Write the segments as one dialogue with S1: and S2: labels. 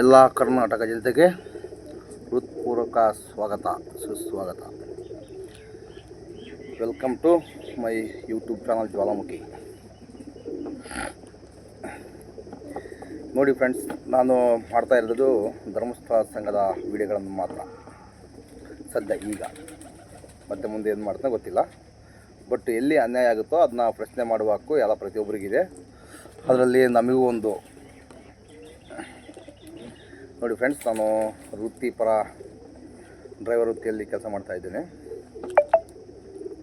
S1: ಎಲ್ಲ ಕರ್ನಾಟಕ ಜನತೆಗೆ ಹೃತ್ಪೂರ್ವಕ ಸ್ವಾಗತ, ಸುಸ್ವಾಗತ. Welcome to my YouTube channel Jwalamukhi. ನೋಡಿ ಫ್ರೆಂಡ್ಸ್ ನಾನು ಮಾಡ್ತಾ ಇರೋದು ಧರ್ಮಸ್ಥಳ ಸಂಘದ ವಿಡಿಯೋಗಳನ್ನು ಮಾತ್ರ. ಸದ್ಯ ಈಗ. ಮತ್ತೆ ಮುಂದೆ ಏನು ಮಾಡ್ತಾನೆ ಗೊತ್ತಿಲ್ಲ. ಬಟ್ ಎಲ್ಲಿ ಅನ್ಯಾಯ ಆಗುತ್ತೋ ಅದನ್ನ ಪ್ರಶ್ನೆ ಮಾಡುವ ಹಕ್ಕು ಎಲ್ಲ ಪ್ರತಿಯೊಬ್ಬರಿಗಿದೆ. ಅದರಲ್ಲಿ ನಮಗೂ ಒಂದು ನೋಡಿ ಫ್ರೆಂಡ್ಸ್ ನಾನು ವೃತ್ತಿಪರ ಡ್ರೈವರ್ ವೃತ್ತಿಯಲ್ಲಿ ಕೆಲಸ ಮಾಡ್ತಾಯಿದ್ದೀನಿ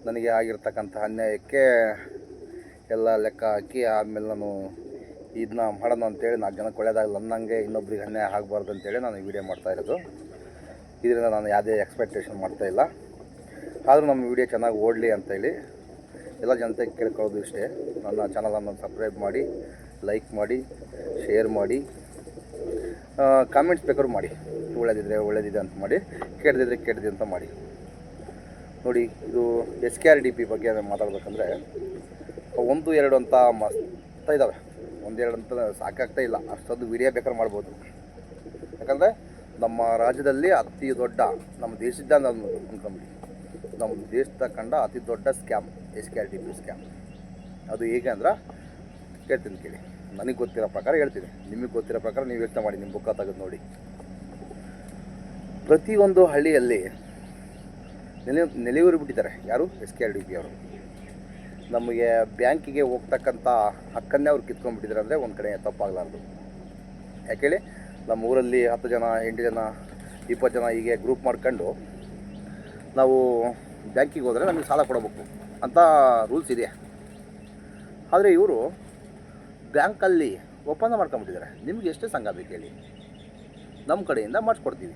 S1: ನನಗೆ ಆಗಿರ್ತಕ್ಕಂಥ ಅನ್ಯಾಯಕ್ಕೆ ಎಲ್ಲ ಲೆಕ್ಕ ಹಾಕಿ ಆಮೇಲೆ ನಾನು ಇದನ್ನ ಮಾಡೋಣ ಅಂತೇಳಿ ನಾಲ್ಕು ಜನಕ್ಕೆ ಒಳ್ಳೇದಾಗಲ್ಲ ಅನ್ನಂಗೆ ಇನ್ನೊಬ್ರಿಗೆ ಅನ್ಯಾಯ ಆಗಬಾರ್ದು ಅಂತೇಳಿ ನಾನು ಈ ವಿಡಿಯೋ ಮಾಡ್ತಾ ಇರೋದು. ಇದರಿಂದ ನಾನು ಯಾವುದೇ ಎಕ್ಸ್ಪೆಕ್ಟೇಷನ್ ಮಾಡ್ತಾ ಇಲ್ಲ. ಆದರೂ ನಮ್ಮ ವಿಡಿಯೋ ಚೆನ್ನಾಗಿ ಓಡಲಿ ಅಂತೇಳಿ ಎಲ್ಲ ಜನತೆಗೆ ಕೇಳ್ಕೊಳ್ಳೋದು ಇಷ್ಟೇ. ನನ್ನ ಚಾನಲನ್ನು ಸಬ್ಸ್ಕ್ರೈಬ್ ಮಾಡಿ ಲೈಕ್ ಮಾಡಿ ಶೇರ್ ಮಾಡಿ. ಕಾಮೆಂಟ್ಸ್ ಬೇಕಾದ್ರೂ ಮಾಡಿ. ಒಳ್ಳೇದಿದ್ರೆ ಒಳ್ಳೇದಿದೆ ಅಂತ ಮಾಡಿ, ಕೆಟ್ಟದಿದ್ರೆ ಕೆಟ್ಟದಿದೆ ಅಂತ ಮಾಡಿ. ನೋಡಿ, ಇದು S K R D P ಬಗ್ಗೆ ಮಾತಾಡ್ಬೇಕಂದ್ರೆ, ಒಂದು, ಎರಡು ಅಂತ ಮಸ್ತ ಇದ್ದಾವೆ ಒಂದೆರಡು ಅಂತ ಸಾಕಾಗ್ತಾ ಇಲ್ಲ. ಅಷ್ಟೊಂದು ವಿಡಿಯೋ ಬೇಕಾದ್ರೆ ಮಾಡ್ಬೋದು. ಯಾಕಂದರೆ ನಮ್ಮ ರಾಜ್ಯದಲ್ಲಿ ಅತಿ ದೊಡ್ಡ, ನಮ್ಮ ದೇಶದ ಅಂದ್ಕೊಂಬಿಡಿ ನಮ್ಮ ದೇಶದ ಕಂಡ ಅತಿ ದೊಡ್ಡ scam S K R D P scam ಅದು ಹೇಗೆ ಅಂದ್ರೆ, ಕೇಳ್ತೀನಿ ಕೇಳಿ. ನನಗೆ ಗೊತ್ತಿರೋ ಪ್ರಕಾರ ಹೇಳ್ತೀನಿ. ನಿಮಗೆ ಗೊತ್ತಿರೋ ಪ್ರಕಾರ ನೀವು ಯೋಚನೆ ಮಾಡಿ ನಿಮ್ಮ ಬುಕ್ಕ ತೆಗೆದು ನೋಡಿ. ಪ್ರತಿಯೊಂದು ಹಳ್ಳಿಯಲ್ಲಿ ನೆಲೆ, ನೆಲೆಯೂರು ಬಿಟ್ಟಿದ್ದಾರೆ. ಯಾರು? S K R D P ಅವರು. ನಮಗೆ ಬ್ಯಾಂಕಿಗೆ ಹೋಗ್ತಕ್ಕಂಥ ಹಕ್ಕನ್ನೇ ಅವ್ರು ಕಿತ್ಕೊಂಡ್ಬಿಟ್ಟಿದ್ದಾರೆ ಅಂದರೆ ಒಂದು ಕಡೆ ತಪ್ಪಾಗಲಾರ್ದು. ಯಾಕೇಳಿ ನಮ್ಮ ಊರಲ್ಲಿ ಹತ್ತು ಜನ, ಎಂಟು ಜನ, ಇಪ್ಪತ್ತು ಜನ ಹೀಗೆ ಗ್ರೂಪ್ ಮಾಡ್ಕೊಂಡು ನಾವು ಬ್ಯಾಂಕಿಗೆ ಹೋದರೆ ನಮಗೆ ಸಾಲ ಕೊಡಬೇಕು ಅಂತ ರೂಲ್ಸ್ ಇದೆ. ಆದರೆ ಇವರು ಬ್ಯಾಂಕಲ್ಲಿ ಒಪ್ಪಂದ ಮಾಡ್ಕೊಂಬಿಟ್ಟಿದ್ದಾರೆ. ನಿಮ್ಗೆ ಎಷ್ಟು ಸಂಘ ಬೇಕು ಹೇಳಿ. ನಮ್ಮ ಕಡೆಯಿಂದ ಮಾಡಿಸ್ಕೊಡ್ತೀವಿ.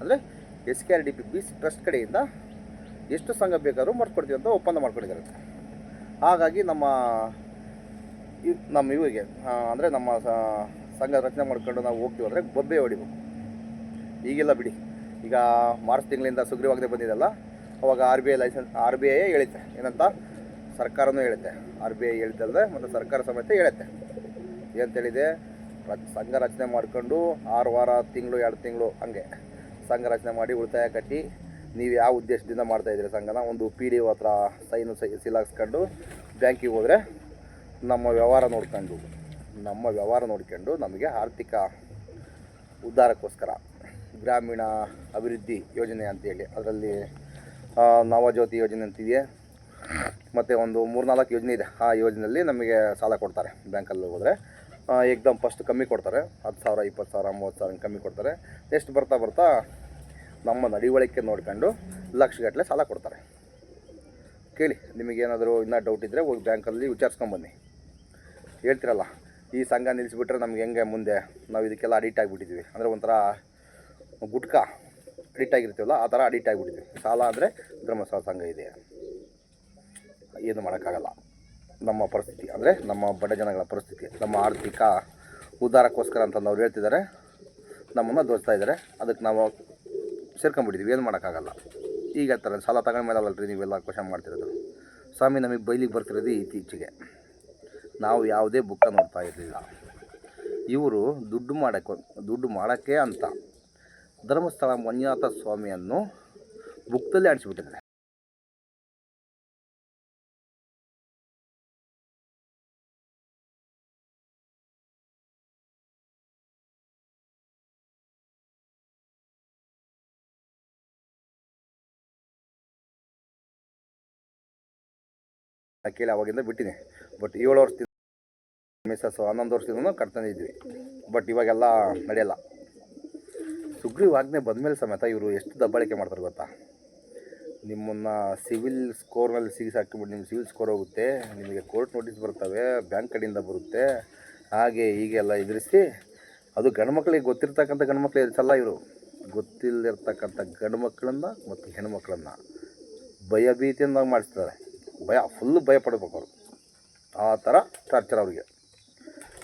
S1: ಅಂದರೆ S K R D P, B trust ಕಡೆಯಿಂದ ಎಷ್ಟು ಸಂಘ ಬೇಕಾದರೂ ಮಾಡಿಸ್ಕೊಡ್ತೀವಿ ಅಂತ ಒಪ್ಪಂದ ಮಾಡ್ಕೊಂಡಿದ್ದಾರೆ. ಹಾಗಾಗಿ ನಮ್ಮ ಇವ್ ನಮ್ಮ ಇವರಿಗೆ ಅಂದರೆ ನಮ್ಮ ಸ- ಸಂಘ ರಚನೆ ಮಾಡ್ಕೊಂಡು ನಾವು ಹೋಗ್ತೀವಿ ಅಂದರೆ ಬೊಬ್ಬೆ ಹೊಡಿಬೇಕು. ಈಗೆಲ್ಲ ಬಿಡಿ, ಈಗ ಮಾರ್ಚ್ ತಿಂಗಳಿಂದ ಸುಗ್ರೀವಾಗದೆ ಬಂದಿದೆಲ್ಲ ಅವಾಗ R B I license, R B I ಹೇಳುತ್ತೆ. ಏನಂತ? ಸರ್ಕಾರನೂ ಹೇಳುತ್ತೆ. ಆರ್ ಬಿ ಐ ಹೇಳಿದ್ದಲ್ಲದೆ ಮತ್ತು ಸರ್ಕಾರ ಸಮೇತ ಹೇಳುತ್ತೆ. ಏನಂತೇಳಿದೆ ಸಂಘ ರಚನೆ ಮಾಡ್ಕೊಂಡು ಆರು ವಾರ, ತಿಂಗಳು, ಎರಡು ತಿಂಗಳು ಹಂಗೆ ಸಂಘ ರಚನೆ ಮಾಡಿ ಉಳಿತಾಯ ಕಟ್ಟಿ ನೀವು ಯಾವ ಉದ್ದೇಶದಿಂದ ಮಾಡ್ತಾ ಇದ್ದೀರಿ ಸಂಘನ? ಒಂದು ಪಿ ಡಿ ಒ ಹತ್ರ ಸೈನು ಸೈ ಸಿಲಾಕ್ಸ್ಕೊಂಡು ಬ್ಯಾಂಕಿಗೆ ಹೋದರೆ ನಮ್ಮ ವ್ಯವಹಾರ ನೋಡ್ಕೊಂಡು, ನಮ್ಮ ವ್ಯವಹಾರ ನೋಡ್ಕೊಂಡು ನಮಗೆ ಆರ್ಥಿಕ ಉದ್ಧಾರಕ್ಕೋಸ್ಕರ ಗ್ರಾಮೀಣ ಅಭಿವೃದ್ಧಿ ಯೋಜನೆ ಅಂತೇಳಿ ಅದರಲ್ಲಿ ನವಜ್ಯೋತಿ ಯೋಜನೆ ಅಂತಿದೆ ಮತ್ತು ಒಂದು ಮೂರ್ನಾಲ್ಕು ಯೋಜನೆ ಇದೆ. ಆ ಯೋಜನೆಯಲ್ಲಿ ನಮಗೆ ಸಾಲ ಕೊಡ್ತಾರೆ ಬ್ಯಾಂಕಲ್ಲಿ ಹೋದರೆ. ಏಕ್ದಮ್ ಫಸ್ಟ್ ಕಮ್ಮಿ ಕೊಡ್ತಾರೆ. ಹತ್ತು ಸಾವಿರ, ಇಪ್ಪತ್ತು ಸಾವಿರ, ಮೂವತ್ತು ಸಾವಿರ ಕಮ್ಮಿ ಕೊಡ್ತಾರೆ. ನೆಕ್ಸ್ಟ್ ಬರ್ತಾ ಬರ್ತಾ ನಮ್ಮ ನಡವಳಿಕೆ ನೋಡ್ಕೊಂಡು ಲಕ್ಷಗಟ್ಟಲೆ ಸಾಲ ಕೊಡ್ತಾರೆ. ಕೇಳಿ, ನಿಮಗೇನಾದರೂ ಇನ್ನೂ ಡೌಟ್ ಇದ್ದರೆ ಹೋಗಿ ಬ್ಯಾಂಕಲ್ಲಿ ವಿಚಾರಿಸ್ಕೊಂಬನ್ನಿ. ಹೇಳ್ತಿರಲ್ಲ, ಈ ಸಂಘ ನಿಲ್ಲಿಸ್ಬಿಟ್ರೆ ನಮ್ಗೆ ಹೆಂಗೆ ಮುಂದೆ? ನಾವು ಇದಕ್ಕೆಲ್ಲ ಅಡಿಟ್ ಆಗಿಬಿಟ್ಟಿದ್ದೀವಿ ಅಂದರೆ ಒಂಥರ ಗುಟ್ಕಾ ಅಡಿಟ್ ಆಗಿರ್ತೀವಲ್ಲ, ಆ ಥರ ಅಡಿಟ್ ಆಗಿಬಿಟ್ಟಿದ್ದೀವಿ ಸಾಲ ಅಂದರೆ ಧರ್ಮಸ್ಥಳ ಸಂಘ ಇದೆ ಏನು ಮಾಡೋಕ್ಕಾಗಲ್ಲ. ನಮ್ಮ ಪರಿಸ್ಥಿತಿ, ಅಂದರೆ ನಮ್ಮ ಬಡ ಜನಗಳ ಪರಿಸ್ಥಿತಿ, ನಮ್ಮ ಆರ್ಥಿಕ ಉದ್ಧಾರಕ್ಕೋಸ್ಕರ ಅಂತ ಅವ್ರು ಹೇಳ್ತಿದ್ದಾರೆ. ನಮ್ಮನ್ನು ದೋಚ್ತಾ ಇದ್ದಾರೆ. ಅದಕ್ಕೆ ನಾವು ಸೇರ್ಕೊಂಡ್ಬಿಟ್ಟಿದ್ದೀವಿ ಏನು ಮಾಡೋಕ್ಕಾಗಲ್ಲ. ಈಗ ಹೇಳ್ತಾರೆ, ಸಾಲ ತಗೊಂಡ ಮೇಲೆ ಅಲ್ಲರಿ ನೀವೆಲ್ಲ ಕ್ವಶನ್ ಮಾಡ್ತಿರೋದು. ಸ್ವಾಮಿ, ನಮಗೆ ಬೈಲಿಗೆ ಬರ್ತಿರೋದು ಇತ್ತೀಚೆಗೆ. ನಾವು ಯಾವುದೇ ಬುಕ್ಕ ನೋಡ್ತಾ ಇರಲಿಲ್ಲ. ಇವರು ದುಡ್ಡು ಮಾಡೋಕ್ಕೆ ದುಡ್ಡು ಮಾಡೋಕ್ಕೆ ಅಂತ ಧರ್ಮಸ್ಥಳ ಮಂಜುನಾಥ ಸ್ವಾಮಿಯನ್ನು ಬುಕ್ದಲ್ಲಿ ಆಡಿಸ್ಬಿಟ್ಟಿದ್ದಾರೆ ಕೇಳಿ ಅವಾಗಿಂದ ಬಿಟ್ಟಿದೆ ಬಟ್ ಏಳು ವರ್ಷದಿಂದ ಮಿಸಸ್ ಹನ್ನೊಂದು ವರ್ಷದಿಂದ ಕಟ್ತಂದಿದ್ವಿ. ಬಟ್ ಇವಾಗೆಲ್ಲ ನಡೆಯಲ್ಲ. ಸುಗ್ರೀವಾಜ್ಞೆ ಬಂದಮೇಲೆ ಸಮೇತ ಇವರು ಎಷ್ಟು ದಬ್ಬಾಳಿಕೆ ಮಾಡ್ತಾರೆ ಗೊತ್ತಾ? ನಿಮ್ಮನ್ನು ಸಿವಿಲ್ ಸ್ಕೋರ್ನಲ್ಲಿ ಸಿಗಿಸಿ ಹಾಕಿಬಿಟ್ಟು ನಿಮ್ಮ ಸಿವಿಲ್ ಸ್ಕೋರ್ ಹೋಗುತ್ತೆ, ನಿಮಗೆ ಕೋರ್ಟ್ ನೋಟಿಸ್ ಬರ್ತವೆ, ಬ್ಯಾಂಕ್ ಕಡೆಯಿಂದ ಬರುತ್ತೆ, ಹಾಗೆ ಹೀಗೆ ಎಲ್ಲ ಎದುರಿಸಿ, ಅದು ಗಂಡು ಮಕ್ಕಳಿಗೆ ಗೊತ್ತಿರ್ತಕ್ಕಂಥ ಗಂಡು ಮಕ್ಕಳು ಎದುರಿಸಲ್ಲ ಇವರು. ಗೊತ್ತಿಲ್ಲದಿರ್ತಕ್ಕಂಥ ಗಂಡು ಮಕ್ಕಳನ್ನ ಮತ್ತು ಹೆಣ್ಮಕ್ಳನ್ನು ಭಯಭೀತಿಯಿಂದ ಮಾಡಿಸ್ತಾರೆ. ಭಯ ಫುಲ್ಲು ಭಯ ಪಡಬೇಕು ಅವರು ಆ ಥರ ಟಾರ್ಚರ್ ಅವರಿಗೆ.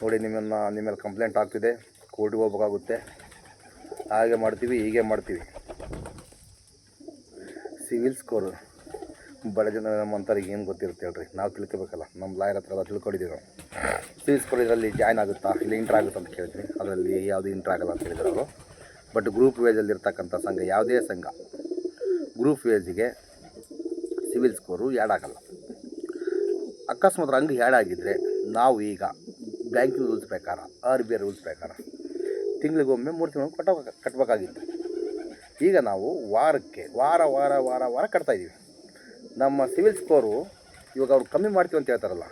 S1: ನೋಡಿ, ನಿಮ್ಮನ್ನು ನಿಮ್ಮ ಮೇಲೆ ಕಂಪ್ಲೇಂಟ್ ಆಗ್ತಿದೆ ಕೋರ್ಟಿಗೆ ಹೋಗ್ಬೇಕಾಗುತ್ತೆ. ಹಾಗೆ ಮಾಡ್ತೀವಿ, ಹೀಗೆ ಮಾಡ್ತೀವಿ. ಸಿವಿಲ್ ಸ್ಕೋರು ಬಡ ಜನ ಏನು ಗೊತ್ತಿರುತ್ತೆ ಹೇಳ್ರಿ? ನಾವು ತಿಳ್ಕೊಬೇಕಲ್ಲ ನಮ್ಮ ಲಾಯರ್ ಹತ್ರ ಎಲ್ಲ ತಿಳ್ಕೊಂಡಿದ್ದೀವಿ ನಾವು. ಸಿವಿಲ್ ಸ್ಕೋರ್ ಇದರಲ್ಲಿ ಜಾಯ್ನ್ ಆಗುತ್ತಾ, ಇಲ್ಲಿ ಇಂಟ್ರ್ ಆಗುತ್ತಾ ಅಂತ ಕೇಳ್ತೀನಿ ಅದರಲ್ಲಿ ಯಾವುದು ಇಂಟ್ರ್ ಆಗಲ್ಲ ಅಂತ ಹೇಳಿದ್ರು ಅವರು. ಬಟ್ ಗ್ರೂಪ್ ವೇಜಲ್ಲಿ ಇರ್ತಕ್ಕಂಥ ಸಂಘ, ಯಾವುದೇ ಸಂಘ ಗ್ರೂಪ್ ವೇಜಿಗೆ ಸಿವಿಲ್ ಸ್ಕೋರು ಆ್ಯಡ್ ಆಗಲ್ಲ. ಅಕಸ್ಮಾತ್ ಹಂಗೆ ಹೇಳಾಗಿದ್ದರೆ ನಾವು ಈಗ ಬ್ಯಾಂಕಿನ ರೂಲ್ಸ್ ಪ್ರಕಾರ ಆರ್ ಬಿ ಐ ರೂಲ್ಸ್ ಪ್ರಕಾರ ತಿಂಗಳಿಗೊಮ್ಮೆ ಮೂರು ತಿಂಗಳು ಕಟ್ಟ ಕಟ್ಟಬೇಕಾಗಿತ್ತು. ಈಗ ನಾವು ವಾರಕ್ಕೆ, ವಾರ ವಾರ ವಾರ ವಾರ ಕಟ್ತಾ ಇದ್ದೀವಿ. ನಮ್ಮ ಸಿವಿಲ್ ಸ್ಕೋರು ಇವಾಗ ಅವ್ರು ಕಮ್ಮಿ ಮಾಡ್ತೀವಿ ಅಂತ ಹೇಳ್ತಾರಲ್ಲ,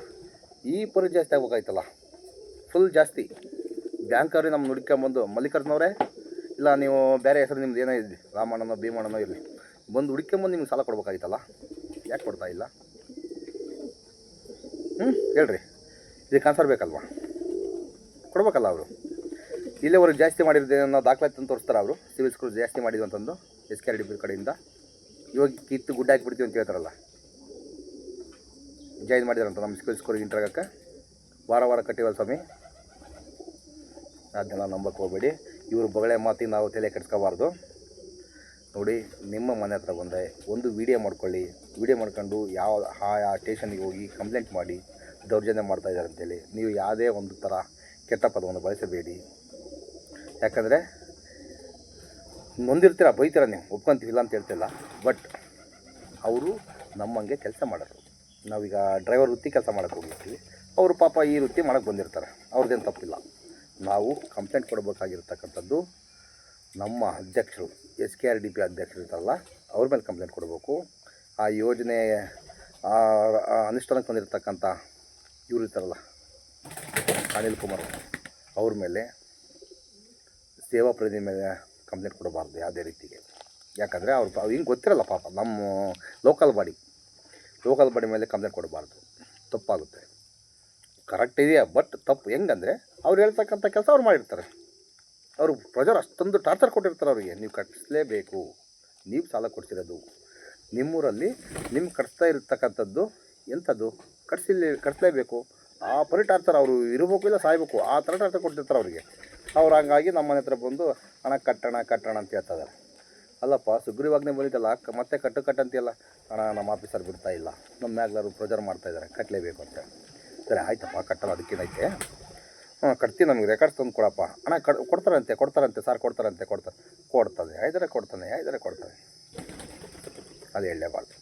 S1: ಈ ಪರಿ ಜಾಸ್ತಿ ಆಗ್ಬೇಕಾಯ್ತಲ್ಲ? ಫುಲ್ ಜಾಸ್ತಿ. ಬ್ಯಾಂಕ್ ಅವ್ರಿಗೆ ನಮ್ಮ ಹುಡ್ಕೊಂಬಂದು ಮಲ್ಲಿಕಾರ್ಜುನವ್ರೆ, ಇಲ್ಲ ನೀವು ಬೇರೆ ಹೆಸರು ನಿಮ್ದು ಏನೋ ಇದ್ವಿ ರಾಮಣ್ಣನೋ ಭೀಮಣ್ಣನೋ ಇರಲಿ, ಬಂದು ಹುಡ್ಕೊಂಬಂದು ನಿಮ್ಗೆ ಸಾಲ ಕೊಡ್ಬೇಕಾಗಿತ್ತಲ್ಲ ಯಾಕೆ ಕೊಡ್ತಾ ಇಲ್ಲ? ಹ್ಞೂ ಹೇಳ್ರಿ. ಇದಕ್ಕೆ ಆನ್ಸರ್ ಬೇಕಲ್ವಾ? ಕೊಡ್ಬೇಕಲ್ಲ ಅವರು. ಇಲ್ಲಿವರೆಗೆ ಜಾಸ್ತಿ ಮಾಡಿರೋದು ಅನ್ನೋ ದಾಖಲಾತಿ ತಂದು ತೋರಿಸ್ತಾರೆ ಅವರು. ಸಿವಿಲ್ ಸ್ಕೋರ್ ಜಾಸ್ತಿ ಮಾಡಿದ್ವಿ ಅಂತಂದು S K R D B ಕಡೆಯಿಂದ. ಇವಾಗ ಕಿತ್ತು ಗುಡ್ಡ ಹಾಕಿಬಿಡ್ತೀವಿ ಅಂತ ಹೇಳ್ತಾರಲ್ಲ. ಜಾಯಿನ್ ಮಾಡಿದಾರಂತ ನಮ್ಮ ಸಿವಿಲ್ ಸ್ಕೋರ್ ಇಂಟ್ರಾಗಕ್ಕೆ ವಾರ ವಾರ ಕಟ್ಟಿವಲ್ಲ ಸ್ವಾಮಿ. ಅದನ್ನೆಲ್ಲ ನಂಬಕ್ಕೆ ಹೋಗಬೇಡಿ. ಇವರು ಬಗಳೆ ಮಾತಿಗೆ ನಾವು ತಲೆ ಕೆಡ್ಸ್ಕೋಬಾರ್ದು. ನೋಡಿ, ನಿಮ್ಮ ಮನೆ ಹತ್ರ ಬಂದರೆ ಒಂದು ವೀಡಿಯೋ ಮಾಡ್ಕೊಳ್ಳಿ. ವೀಡಿಯೋ ಮಾಡ್ಕೊಂಡು ಯಾವ, ಆ ಸ್ಟೇಷನ್ಗೆ ಹೋಗಿ ಕಂಪ್ಲೇಂಟ್ ಮಾಡಿ, ದೌರ್ಜನ್ಯ ಮಾಡ್ತಾ ಇದ್ದಾರೆ ಅಂತೇಳಿ. ನೀವು ಯಾವುದೇ ಒಂದು ಥರ ಕೆಟ್ಟ ಪದವನ್ನು ಬಳಸಬೇಡಿ. ಯಾಕಂದರೆ, ನೊಂದಿರ್ತೀರ, ಬೈತೀರ ನೀವು? ಒಪ್ಕೊಂತೀವಿಲ್ಲ ಅಂತ ಹೇಳ್ತಿಲ್ಲ. ಬಟ್ ಅವರು ನಮ್ಮಂಗೆ ಕೆಲಸ ಮಾಡೋರು. ನಾವೀಗ ಡ್ರೈವರ್ ವೃತ್ತಿ ಕೆಲಸ ಮಾಡೋಕ್ಕೆ ಹೋಗಿರ್ತೀವಿ. ಅವರು ಪಾಪ ಈ ವೃತ್ತಿ ಮಾಡೋಕ್ಕೆ ಬಂದಿರ್ತಾರೆ. ಅವ್ರದ್ದೇನು ತಪ್ಪಿಲ್ಲ. ನಾವು ಕಂಪ್ಲೇಂಟ್ ಕೊಡಬೇಕಾಗಿರ್ತಕ್ಕಂಥದ್ದು ನಮ್ಮ ಅಧ್ಯಕ್ಷರು, S K R D P ಅಧ್ಯಕ್ಷರು ಇರ್ತಾರಲ್ಲ ಅವ್ರ ಮೇಲೆ ಕಂಪ್ಲೇಂಟ್ ಕೊಡಬೇಕು. ಆ ಯೋಜನೆ ಅನುಷ್ಠಾನಕ್ಕೆ ಬಂದಿರತಕ್ಕಂಥ ಇವ್ರು ಇರ್ತಾರಲ್ಲ, ಅನಿಲ್ ಕುಮಾರ್ ಅವ್ರ ಮೇಲೆ ಸೇವಾ ಪ್ರತಿನಿಧಿ ಮೇಲೆ ಕಂಪ್ಲೇಂಟ್ ಕೊಡಬಾರ್ದು ಯಾವುದೇ ರೀತಿಗೆ. ಯಾಕಂದರೆ ಅವ್ರು ಹಿಂಗೆ ಗೊತ್ತಿರಲ್ಲ ಪಾಪ, ನಮ್ಮ ಲೋಕಲ್ ಬಾಡಿ ಲೋಕಲ್ ಬಾಡಿ ಮೇಲೆ ಕಂಪ್ಲೇಂಟ್ ಕೊಡಬಾರ್ದು. ತಪ್ಪಾಗುತ್ತೆ. ಕರೆಕ್ಟ್ ಇದೆಯಾ? ಬಟ್ ತಪ್ಪು. ಹೆಂಗಂದರೆ ಅವ್ರು ಹೇಳ್ತಕ್ಕಂಥ ಕೆಲಸ ಅವ್ರು ಮಾಡಿರ್ತಾರೆ. ಅವರು ಪ್ರಜರು ಅಷ್ಟೊಂದು ಟಾರ್ಚರ್ ಕೊಟ್ಟಿರ್ತಾರೆ ಅವರಿಗೆ. ನೀವು ಕಟ್ಟಿಸಲೇಬೇಕು ನೀವು ಸಾಲ ಕೊಡ್ತಿರೋದು ನಿಮ್ಮೂರಲ್ಲಿ ನಿಮ್ಗೆ ಕಟ್ಸ್ತಾ ಇರ್ತಕ್ಕಂಥದ್ದು ಎಂಥದ್ದು? ಕಟ್ಸಿಲ್ಲಿ, ಕಟ್ಸಲೇಬೇಕು. ಆ ಪರಿ ಟಾರ್ಚರ್ ಅವರು ಇರಬೇಕು ಇಲ್ಲ ಸಾಯ್ಬೇಕು. ಆ ಥರ ಟಾರ್ಚರ್ ಕೊಟ್ಟಿರ್ತಾರೆ ಅವರಿಗೆ. ಅವ್ರು ಹಂಗಾಗಿ ನಮ್ಮ ಮನೆ ಹತ್ರ ಬಂದು ಹಣ ಕಟ್ಟೋಣ ಕಟ್ಟೋಣ ಅಂತ ಹೇಳ್ತಾ ಇದ್ದಾರೆ. ಅಲ್ಲಪ್ಪ, ಸುಗ್ರೀವಾಜ್ಞೆ ಬಂದಿದ್ದಲ್ಲ ಮತ್ತೆ ಕಟ್ಟು ಕಟ್ಟಂತಿಲ್ಲ ಹಣ ನಮ್ಮ ಆಫೀಸರ್ ಬಿಡ್ತಾ ಇಲ್ಲ. ನಮ್ಮ ಮ್ಯಾಗ್ಲರು ಪ್ರೊಜರ್ ಮಾಡ್ತಾಯಿದ್ದಾರೆ ಕಟ್ಟಲೇಬೇಕು ಅಂತ. ಸರಿ, ಆಯ್ತಪ್ಪ, ಕಟ್ಟಲ್ಲ, ಅದಕ್ಕೇನೈತೆ? ಕಟ್ತೀನಿ ನಮಗೆ ರೆಕಾರ್ಡ್ಸ್ ತಂದು ಕೊಡಪ್ಪ. ಹಣ ಕಡ್, ಕೊಡ್ತಾರಂತೆ ಕೊಡ್ತಾರಂತೆ ಸರ್ ಕೊಡ್ತಾರಂತೆ ಕೊಡ್ತಾರೆ ಕೊಡ್ತದೆ. ಐದರೆ ಕೊಡ್ತಾನೆ ಐದರೆ ಕೊಡ್ತಾನೆ. ಅದು ಹೇಳಲೇಬಾರ್ದು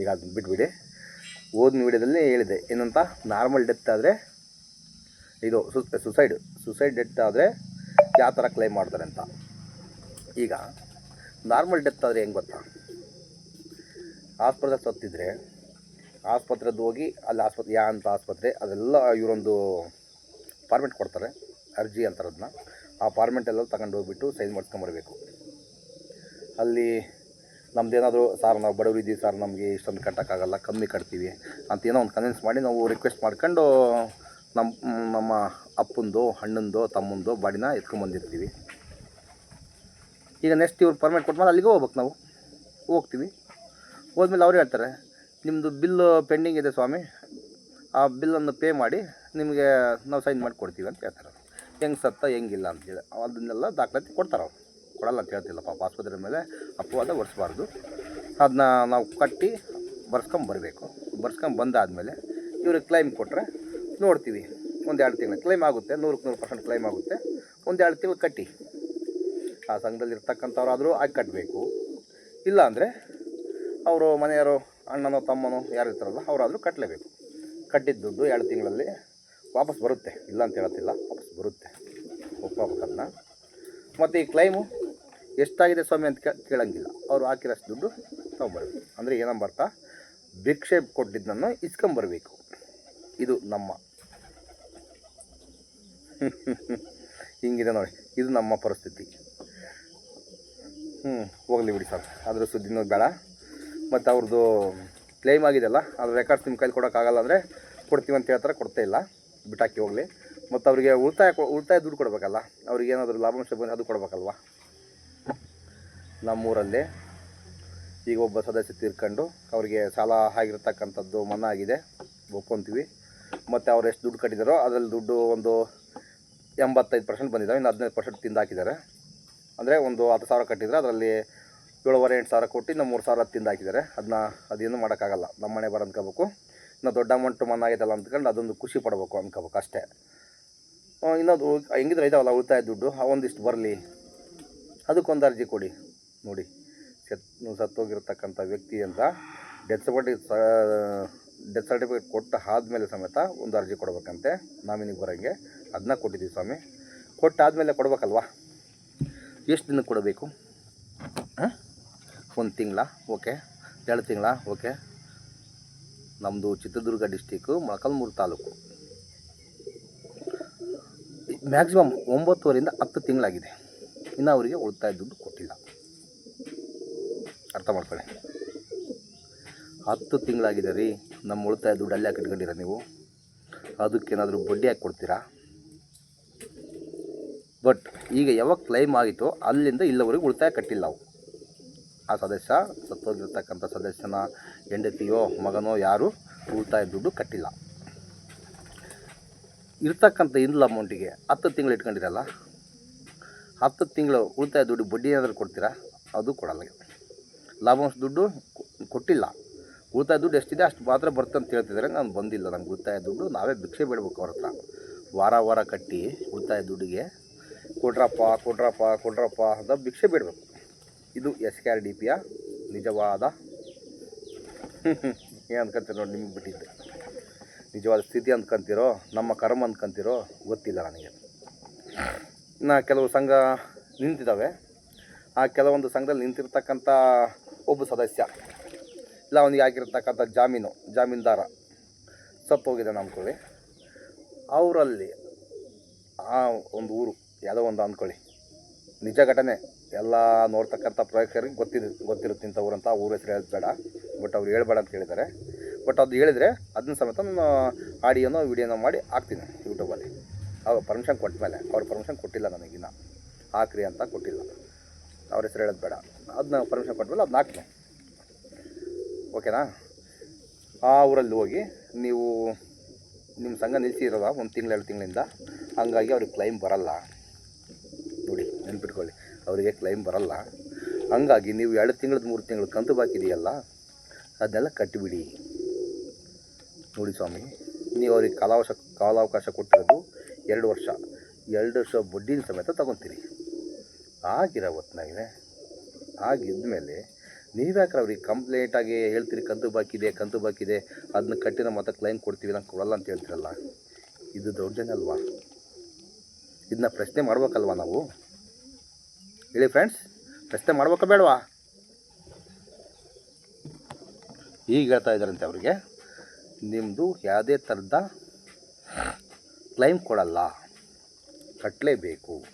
S1: ಈಗ ಅದನ್ನ ಬಿಟ್ಬಿಡಿ. ಓದಿನ ವಿಡಿಯೋದಲ್ಲಿ ಹೇಳಿದೆ. ಏನಂತ? ನಾರ್ಮಲ್ ಡೆತ್ ಆದರೆ, ಇದು ಸುಸೈಡ್ ಸುಸೈಡ್ ಡೆತ್ ಆದರೆ ಯಾವ ಥರ ಕ್ಲೈಮ್ ಮಾಡ್ತಾರೆ ಅಂತ. ಈಗ, ನಾರ್ಮಲ್ ಡೆತ್ ಆದರೆ ಹೆಂಗೆ ಗೊತ್ತಾ? ಆಸ್ಪತ್ರೆ ಸತ್ತಿದ್ರೆ ಆಸ್ಪತ್ರೆದು ಹೋಗಿ, ಅಲ್ಲಿ ಆಸ್ಪತ್ರೆ, ಯಾ ಅಂತ ಆಸ್ಪತ್ರೆ, ಅದೆಲ್ಲ ಇವರೊಂದು ಫಾರ್ಮೆಟ್ ಕೊಡ್ತಾರೆ, ಅರ್ಜಿ ಅಂತಾರದನ್ನ ಆ ಫಾರ್ಮೆಂಟ್ ಎಲ್ಲ ತಗೊಂಡು ಹೋಗ್ಬಿಟ್ಟು ಸೈನ್ ಮಾಡ್ಕೊಂಬರ್ಬೇಕು ಅಲ್ಲಿ ನಮ್ದೇನಾದರೂ ಸಾರ್ ನಾವು ಬಡವರು ಇದ್ದೀವಿ ಸರ್, ನಮಗೆ ಇಷ್ಟೊಂದು ಕಟ್ಟೋಕ್ಕಾಗಲ್ಲ, ಕಮ್ಮಿ ಕಟ್ತೀವಿ ಅಂತ ಏನೋ ಒಂದು ಕನ್ವಿನ್ಸ್ ಮಾಡಿ ನಾವು ರಿಕ್ವೆಸ್ಟ್ ಮಾಡ್ಕೊಂಡು ನಮ್ಮ ನಮ್ಮ ಅಪ್ಪಂದು ಹಣ್ಣಂದು ತಮ್ಮಂದು ಬಾಡಿನ ಎತ್ಕೊಂಬಂದಿರ್ತೀವಿ ಈಗ ನೆಕ್ಸ್ಟ್ ಇವ್ರು ಪರ್ಮಿಟ್ ಕೊಟ್ಮೇಲೆ ಅಲ್ಲಿಗೆ ಹೋಗ್ಬೇಕು ನಾವು. ಹೋಗ್ತೀವಿ. ಹೋದ್ಮೇಲೆ ಅವ್ರು ಹೇಳ್ತಾರೆ ನಿಮ್ಮದು ಬಿಲ್ಲು ಪೆಂಡಿಂಗ್ ಇದೆ ಸ್ವಾಮಿ. ಆ ಬಿಲ್ಲನ್ನು ಪೇ ಮಾಡಿ ನಿಮಗೆ ನಾವು ಸೈನ್ ಮಾಡಿ ಕೊಡ್ತೀವಿ ಅಂತ ಹೇಳ್ತಾರೆ ಹೆಂಗೆ ಸತ್ತ, ಹೆಂಗಿಲ್ಲ ಅಂತೇಳಿ ಅದನ್ನೆಲ್ಲ ದಾಖಲಾತಿ ಕೊಡ್ತಾರೆ ಅವ್ರು. ಕೊಡಲ್ಲ ಅಂತ ಹೇಳ್ತಿಲ್ಲ ಪಾಪ. ಆಸ್ಪತ್ರೆ ಮೇಲೆ ಅಪವಾದ ಒರೆಸ್ಬಾರ್ದು. ಅದನ್ನ ನಾವು ಕಟ್ಟಿ ಬರ್ಸ್ಕೊಂಬರ್ಬೇಕು ಬರಬೇಕು. ಬರ್ಸ್ಕೊಂಡ್ ಬಂದಾದಮೇಲೆ ಇವ್ರಿಗೆ ಕ್ಲೈಮ್ ಕೊಟ್ಟರೆ ನೋಡ್ತೀವಿ. ಒಂದು ಎರಡು ತಿಂಗಳು. ಕ್ಲೈಮ್ ಆಗುತ್ತೆ. ನೂರಕ್ಕೆ ನೂರು ಪರ್ಸೆಂಟ್ ಕ್ಲೈಮ್ ಆಗುತ್ತೆ. ಒಂದು ಎರಡು ತಿಂಗಳು ಕಟ್ಟಿ. ಆ ಸಂಘದಲ್ಲಿ ಇರ್ತಕ್ಕಂಥವ್ರಾದರೂ ಆಗಿ ಕಟ್ಟಬೇಕು ಇಲ್ಲಾಂದರೆ ಅವರು ಮನೆಯವರು ಅಣ್ಣನೋ ತಮ್ಮನೋ ಯಾರು ಇರ್ತಾರಲ್ಲ, ಅವರಾದರೂ ಕಟ್ಟಲೇಬೇಕು ಕಟ್ಟಿದ ದುಡ್ಡು ಎರಡು ತಿಂಗಳಲ್ಲಿ ವಾಪಸ್ ಬರುತ್ತೆ. ಇಲ್ಲ ಅಂತ ಹೇಳತ್ತಿಲ್ಲ. ವಾಪಸ್ ಬರುತ್ತೆ. ಒಪ್ಕೋಬೇಕು ಅದನ್ನ ಮತ್ತು ಈ ಕ್ಲೈಮು ಎಷ್ಟಾಗಿದೆ ಸ್ವಾಮಿ ಅಂತ ಕೇಳಂಗಿಲ್ಲ. ಅವರು ಹಾಕಿರೋಷ್ಟು ದುಡ್ಡು ತೊಗೊಂಬರ್ಬೇಕು ಅಂದರೆ ಏನಂಬರ್ತಾ ಭಿಕ್ಷೆ ಕೊಟ್ಟಿದ್ದನ್ನು ಇಸ್ಕೊಂಬರ್ಬೇಕು ಇದು ನಮ್ಮ. ಹಿಂಗಿದೆ ನೋಡಿ. ಇದು ನಮ್ಮ ಪರಿಸ್ಥಿತಿ. ಹ್ಞೂ ಹೋಗಲಿ ಬಿಡಿ ಸರ್ ಅದರ ಸುದ್ದಿನೂ ಬೇಡ. ಮತ್ತು ಅವ್ರದ್ದು ಕ್ಲೈಮ್ ಆಗಿದೆಯಲ್ಲ, ಅದ್ರ ರೆಕಾರ್ಡ್ಸ್ ನಿಮ್ಮ ಕೈಲಿ ಕೊಡೋಕ್ಕಾಗಲ್ಲ ಅಂದರೆ ಕೊಡ್ತೀವಿ ಅಂತ ಹೇಳ್ತಾರೆ, ಕೊಡ್ತಾ ಇಲ್ಲ. ಬಿಟ್ಟಾಕಿ ಹೋಗಲಿ. ಮತ್ತು ಅವರಿಗೆ ಉಳಿತಾಯ ಉಳಿತಾಯ ದುಡ್ಡು ಕೊಡಬೇಕಲ್ಲ, ಅವ್ರಿಗೆ ಏನಾದರೂ ಲಾಭಾಂಶ ಬಂದರೆ ಅದು ಕೊಡಬೇಕಲ್ವ? ನಮ್ಮೂರಲ್ಲಿ ಈಗ ಒಬ್ಬ ಸದಸ್ಯ ತೀರ್ಕೊಂಡು ಅವರಿಗೆ ಸಾಲ ಆಗಿರ್ತಕ್ಕಂಥದ್ದು ಮನ ಆಗಿದೆ, ಒಪ್ಕೊತೀವಿ. ಮತ್ತು ಅವ್ರು ಎಷ್ಟು ದುಡ್ಡು ಕಟ್ಟಿದಾರೋ ಅದರಲ್ಲಿ ದುಡ್ಡು ಒಂದು ಎಂಬತ್ತೈದು ಪರ್ಸೆಂಟ್ ಬಂದಿದ್ದಾವೆ ಇನ್ನು ಹದಿನೈದು ಪರ್ಸೆಂಟ್ ತಿಂದು ಹಾಕಿದ್ದಾರೆ. ಅಂದರೆ ಒಂದು ಹತ್ತು ಸಾವಿರ ಕಟ್ಟಿದ್ರೆ ಅದರಲ್ಲಿ ಏಳುವರೆ ಎಂಟು ಸಾವಿರ ಕೊಟ್ಟು ಇನ್ನು ಮೂರು ಸಾವಿರ ತಿಂದು ಹಾಕಿದ್ದಾರೆ. ಅದನ್ನ ಅದೇನು ಮಾಡೋಕ್ಕಾಗಲ್ಲ ನಮ್ಮ ಮನೆ ಬರ ನಾವು ದೊಡ್ಡ ಅಮೌಂಟ್ ಮನ ಆಗಿದೆಲ್ಲ ಅಂದ್ಕೊಂಡು ಅದೊಂದು ಖುಷಿ ಪಡ್ಬೇಕು ಅನ್ಕೋಬೇಕು ಅಷ್ಟೇ. ಇನ್ನೊಂದು ಹೆಂಗಿದ್ರೆ ಇದಾವಲ್ಲ ಉಳಿತಾಯ ದುಡ್ಡು? ಒಂದಿಷ್ಟು ಬರಲಿ. ಅದಕ್ಕೊಂದು ಅರ್ಜಿ ಕೊಡಿ. ನೋಡಿ, ಸತ್ ಸತ್ತೋಗಿರ್ತಕ್ಕಂಥ ವ್ಯಕ್ತಿ ಅಂತ ಡೆತ್ ಸರ್ಟಿಫಿಕೇಟ್ ಡೆತ್ ಸರ್ಟಿಫಿಕೇಟ್ ಕೊಟ್ಟು ಆದಮೇಲೆ ಸಮೇತ ಒಂದು ಅರ್ಜಿ ಕೊಡಬೇಕಂತೆ. ನಾಮಿನಿಗೆ ಬರೋಂಗೆ ಅದನ್ನ ಕೊಟ್ಟಿದ್ದೀವಿ ಸ್ವಾಮಿ. ಕೊಟ್ಟಾದಮೇಲೆ ಕೊಡಬೇಕಲ್ವಾ? ಎಷ್ಟು ದಿನಕ್ಕೆ ಕೊಡಬೇಕು? ಒಂದು ತಿಂಗಳ? ಓಕೆ. ಎರಡು ತಿಂಗಳ? ಓಕೆ. ನಮ್ಮದು ಚಿತ್ರದುರ್ಗ ಡಿಸ್ಟಿಕ್ಕು ಮೊಳಕಲ್ಮೂರು ತಾಲೂಕು. ಮ್ಯಾಕ್ಸಿಮಮ್ ಒಂಬತ್ತುವರೆಯಿಂದ ಹತ್ತು ತಿಂಗಳಾಗಿದೆ. ಇನ್ನು ಅವರಿಗೆ ಉಳಿತಾಯ ದುಡ್ಡು ಕೊಟ್ಟಿಲ್ಲ. ಅರ್ಥ ಮಾಡ್ಕೊಳ್ಳಿ. ಹತ್ತು ತಿಂಗಳಾಗಿದೆ ರೀ, ನಮ್ಮ ಉಳಿತಾಯ ದುಡ್ಡು ಅಲ್ಲೇ ಇಟ್ಕೊಂಡಿರ ನೀವು. ಅದಕ್ಕೇನಾದರೂ ಬಡ್ಡಿ ಹಾಕಿ ಕೊಡ್ತೀರಾ? ಬಟ್ ಈಗ ಯಾವಾಗ ಕ್ಲೈಮ್ ಆಗಿತ್ತೋ ಅಲ್ಲಿಂದ ಇಲ್ಲವರೆಗೂ ಉಳಿತಾಯ ಕಟ್ಟಿಲ್ಲ ನಾವು ಆ ಸದಸ್ಯ, ಸತ್ತೋಗಿರ್ತಕ್ಕಂಥ ಸದಸ್ಯನ ಹೆಂಡತಿಯೋ, ಮಗನೋ ಯಾರು ಉಳಿತಾಯ ದುಡ್ಡು ಕಟ್ಟಿಲ್ಲ. ಇರ್ತಕ್ಕಂಥ ಇಂದ್ಲ ಅಮೌಂಟಿಗೆ ಹತ್ತು ತಿಂಗಳು ಇಟ್ಕೊಂಡಿರಲ್ಲ, ಹತ್ತು ತಿಂಗಳು ಉಳಿತಾಯ ದುಡ್ಡು ಬಡ್ಡಿ ಏನಾದರೂ ಕೊಡ್ತೀರಾ? ಅದು ಕೊಡಲ್ಲ. ಲಾಭಾಂಶ ದುಡ್ಡು ಕೊಟ್ಟಿಲ್ಲ. ಉಳಿತಾಯ ದುಡ್ಡು ಎಷ್ಟಿದೆ ಅಷ್ಟು ಮಾತ್ರ ಅಂತ ಹೇಳ್ತಿದ್ದಾರೆ. ನಾನು ಬಂದಿಲ್ಲ ನಮ್ಗೆ ಉಳಿತಾಯ ದುಡ್ಡು ನಾವೇ ಭಿಕ್ಷೆ ಬೇಡಬೇಕು ಅವ್ರ ಹತ್ರ. ವಾರ ವಾರ ಕಟ್ಟಿ ಉಳಿತಾಯ ದುಡ್ಡಿಗೆ ಕೊಡ್ರಪ್ಪ ಕೊಡ್ರಪ್ಪ ಕೊಡ್ರಪ್ಪ ಅಂತ ಭಿಕ್ಷೆ ಬೇಡಬೇಕು. ಇದು ಎಸ್ ಕೆ ಆರ್ ಡಿ ಪಿಯ ನಿಜವಾದ ಏನು ನೋಡಿ, ನಿಮ್ಗೆ ಬಿಟ್ಟಿದ್ದೆ. ನಿಜವಾದ ಸ್ಥಿತಿ ಅಂದ್ಕೊಂತೀರೋ ನಮ್ಮ ಕರ್ಮ ಅಂದ್ಕೊಂತೀರೋ ಗೊತ್ತಿಲ್ಲ ನನಗೆ. ಇನ್ನು ಕೆಲವು ಸಂಘ ನಿಂತಿದ್ದಾವೆ ಆ ಕೆಲವೊಂದು ಸಂಘದಲ್ಲಿ ನಿಂತಿರ್ತಕ್ಕಂಥ ಒಬ್ಬ ಸದಸ್ಯ, ಇಲ್ಲ ಅವನಿಗೆ ಆಗಿರ್ತಕ್ಕಂಥ ಜಾಮೀನು, ಜಾಮೀನ್ದಾರ ಸತ್ತೋಗಿದ್ದಾನೆ ಅಂದ್ಕೊಳ್ಳಿ ಅವರಲ್ಲಿ ಆ ಒಂದು ಊರು, ಯಾವುದೋ ಒಂದು ಅಂದ್ಕೊಳ್ಳಿ ನಿಜ ಘಟನೆ. ಎಲ್ಲ ನೋಡ್ತಕ್ಕಂಥ ಪ್ರೇಕ್ಷಕರಿಗೆ ಗೊತ್ತಿದೆ, ಗೊತ್ತಿರುತ್ತೆ ಇಂಥ ಊರಂತ ಆ ಊರ ಹೆಸರು ಹೇಳೋದು ಬೇಡ ಬಟ್ ಅವ್ರು ಹೇಳ್ಬೇಡ ಅಂತ ಹೇಳಿದ್ದಾರೆ. ಬಟ್ ಅದು ಹೇಳಿದರೆ ಅದನ್ನ ಸಮೇತ ನಾನು ಆಡಿಯೋನೋ, ವಿಡಿಯೋನೋ ಮಾಡಿ ಹಾಕ್ತೀನಿ ಯೂಟ್ಯೂಬಲ್ಲಿ. ಅವ್ರು ಪರ್ಮಿಷನ್ ಕೊಟ್ಟ ಮೇಲೆ. ಅವ್ರು ಪರ್ಮಿಷನ್ ಕೊಟ್ಟಿಲ್ಲ ನನಗಿನ್ನ ಹಾಕ್ರಿ ಅಂತ ಕೊಟ್ಟಿಲ್ಲ. ಅವ್ರ ಹೆಸರು ಹೇಳೋದು ಬೇಡ. ಅದನ್ನ ಪರ್ಮಿಷನ್ ಕೊಟ್ಮೇಲೆ ಅದನ್ನ ಹಾಕ್ತೀನಿ. ಓಕೆನಾ ಆ ಊರಲ್ಲಿ ಹೋಗಿ ನೀವು ನಿಮ್ಮ ಸಂಘ ನಿಲ್ಲಿಸಿರೋದ ಒಂದು ತಿಂಗಳು, ಎರಡು ತಿಂಗಳಿಂದ? ಹಂಗಾಗಿ ಅವ್ರಿಗೆ ಕ್ಲೈಮ್ ಬರಲ್ಲ. ನೋಡಿ, ನೆನ್ಪಿಟ್ಕೊಳ್ಳಿ. ಅವರಿಗೆ ಕ್ಲೈಮ್ ಬರಲ್ಲ. ಹಂಗಾಗಿ ನೀವು ಎರಡು ತಿಂಗಳದ ಮೂರು ತಿಂಗಳು ಕಂತು ಬಾಕಿ ಇದೆಯಲ್ಲ ಅದನ್ನೆಲ್ಲ ಕಟ್ಟಿಬಿಡಿ ನೋಡಿ ಸ್ವಾಮಿ, ನೀವು ಅವ್ರಿಗೆ ಕಾಲಾವಶ, ಕಾಲಾವಕಾಶ ಕೊಟ್ಟಿರೋದು ಎರಡು ವರ್ಷ. ಎರಡು ವರ್ಷ ಬಡ್ಡಿನ ಸಮೇತ ತಗೊತೀರಿ. ಆಗಿರೋ ಹೊತ್ನಾಗೆ ಆಗಿದ್ಮೇಲೆ ನೀವ್ಯಾಕ್ರೆ ಅವ್ರಿಗೆ ಕಂಪ್ಲೇಂಟಾಗಿ ಹೇಳ್ತೀರಿ, ಕಂತು ಬಾಕಿ ಇದೆ, ಕಂತು ಬಾಕಿ ಇದೆ ಅದನ್ನ ಕಟ್ಟಿನ ಮತ್ತೆ ಕ್ಲೈಮ್ ಕೊಡ್ತೀವಿ, ನಂಗೆ ಕೊಡಲ್ಲ ಅಂತ ಹೇಳ್ತೀರಲ್ಲ. ಇದು ದೌರ್ಜನ್ಯ ಅಲ್ವಾ? ಇದನ್ನ ಪ್ರಶ್ನೆ ಮಾಡ್ಬೇಕಲ್ವಾ ನಾವು? ಹೇಳಿ ಫ್ರೆಂಡ್ಸ್ ರಸ್ತೆ ಮಾಡ್ಬೇಕಾ ಬೇಡವಾ? ಈಗ ಹೇಳ್ತಾ ಇದ್ದಾರಂತೆ ಅವರಿಗೆ ನಿಮ್ಮದು ಯಾವುದೇ ಥರದ ಕ್ಲೈಮ್ ಕೊಡಲ್ಲ ಕಟ್ಟಲೇಬೇಕು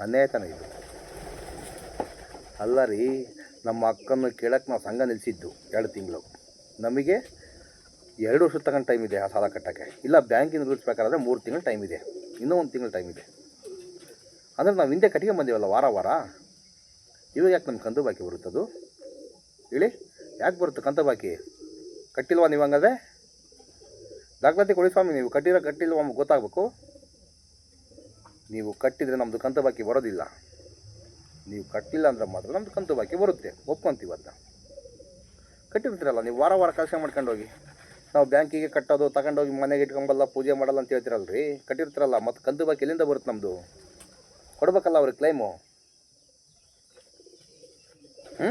S1: ಅನ್ಯಾಯತನ ತಾನೇ ಇದು. ಅಲ್ಲ ರೀ, ನಮ್ಮ ಅಕ್ಕನ ಕೇಳೋಕ್ಕೆ ನಾವು ಸಂಘ ನಿಲ್ಲಿಸಿದ್ದು ಎರಡು ತಿಂಗಳು. ನಮಗೆ ಎರಡು ವರ್ಷ ತಗೊಂಡು ಟೈಮ್ ಇದೆ ಆ ಸಾಲ ಕಟ್ಟೋಕ್ಕೆ. ಇಲ್ಲ ಬ್ಯಾಂಕಿಂದ ರೂಲ್ಸ್ ಮೂರು ತಿಂಗಳು ಟೈಮ್ ಇದೆ. ಇನ್ನೂ ಒಂದು ತಿಂಗಳು ಟೈಮ್ ಇದೆ. ಅಂದರೆ ನಾವು ಹಿಂದೆ ಕಟ್ಟಿಗೆ ಬಂದೀವಲ್ಲ, ವಾರ ವಾರ? ಇವಾಗ ಯಾಕೆ ನಮ್ಮ ಕಂತು ಬಾಕಿ ಬರುತ್ತದು ಹೇಳಿ, ಯಾಕೆ ಬರುತ್ತೆ ಕಂತು ಬಾಕಿ? ಕಟ್ಟಿಲ್ವಾ ನೀವು ಹಂಗಾದ್ರೆ? ದಾಖಲಾತಿ ಕೊಡಿ ಸ್ವಾಮಿ, ನೀವು ಕಟ್ಟಿರೋ ಕಟ್ಟಿಲ್ವ ನಮ್ಗೆ ಗೊತ್ತಾಗಬೇಕು. ನೀವು ಕಟ್ಟಿದರೆ ನಮ್ಮದು ಕಂತು ಬಾಕಿ ಬರೋದಿಲ್ಲ. ನೀವು ಕಟ್ಟಿಲ್ಲ ಅಂದ್ರೆ ಮಾತ್ರ ನಮ್ಮದು ಕಂತು ಬಾಕಿ ಬರುತ್ತೆ. ಒಪ್ಕೊಂತೀವಿ ಅದನ್ನ ಕಟ್ಟಿರ್ತೀರಲ್ಲ, ನೀವು ವಾರ ವಾರ ಕೆಲಸ ಮಾಡ್ಕೊಂಡು ಹೋಗಿ. ನಾವು ಬ್ಯಾಂಕಿಗೆ ಕಟ್ಟೋದು, ತಗೊಂಡೋಗಿ ಮನೆಗೆ ಇಟ್ಕೊಂಬಲ್ಲ ಪೂಜೆ ಮಾಡಲ್ಲ ಅಂತ ಹೇಳ್ತಿರಲ್ಲ ರೀ ಕಟ್ಟಿರ್ತೀರಲ್ಲ, ಮತ್ತು ಕಂತು ಬಾಕಿ ಎಲ್ಲಿಂದ ಬರುತ್ತೆ ನಮ್ಮದು ಕೊಡ್ಬೇಕಲ್ಲ ಅವ್ರಿಗೆ ಕ್ಲೈಮು ಹ್ಞೂ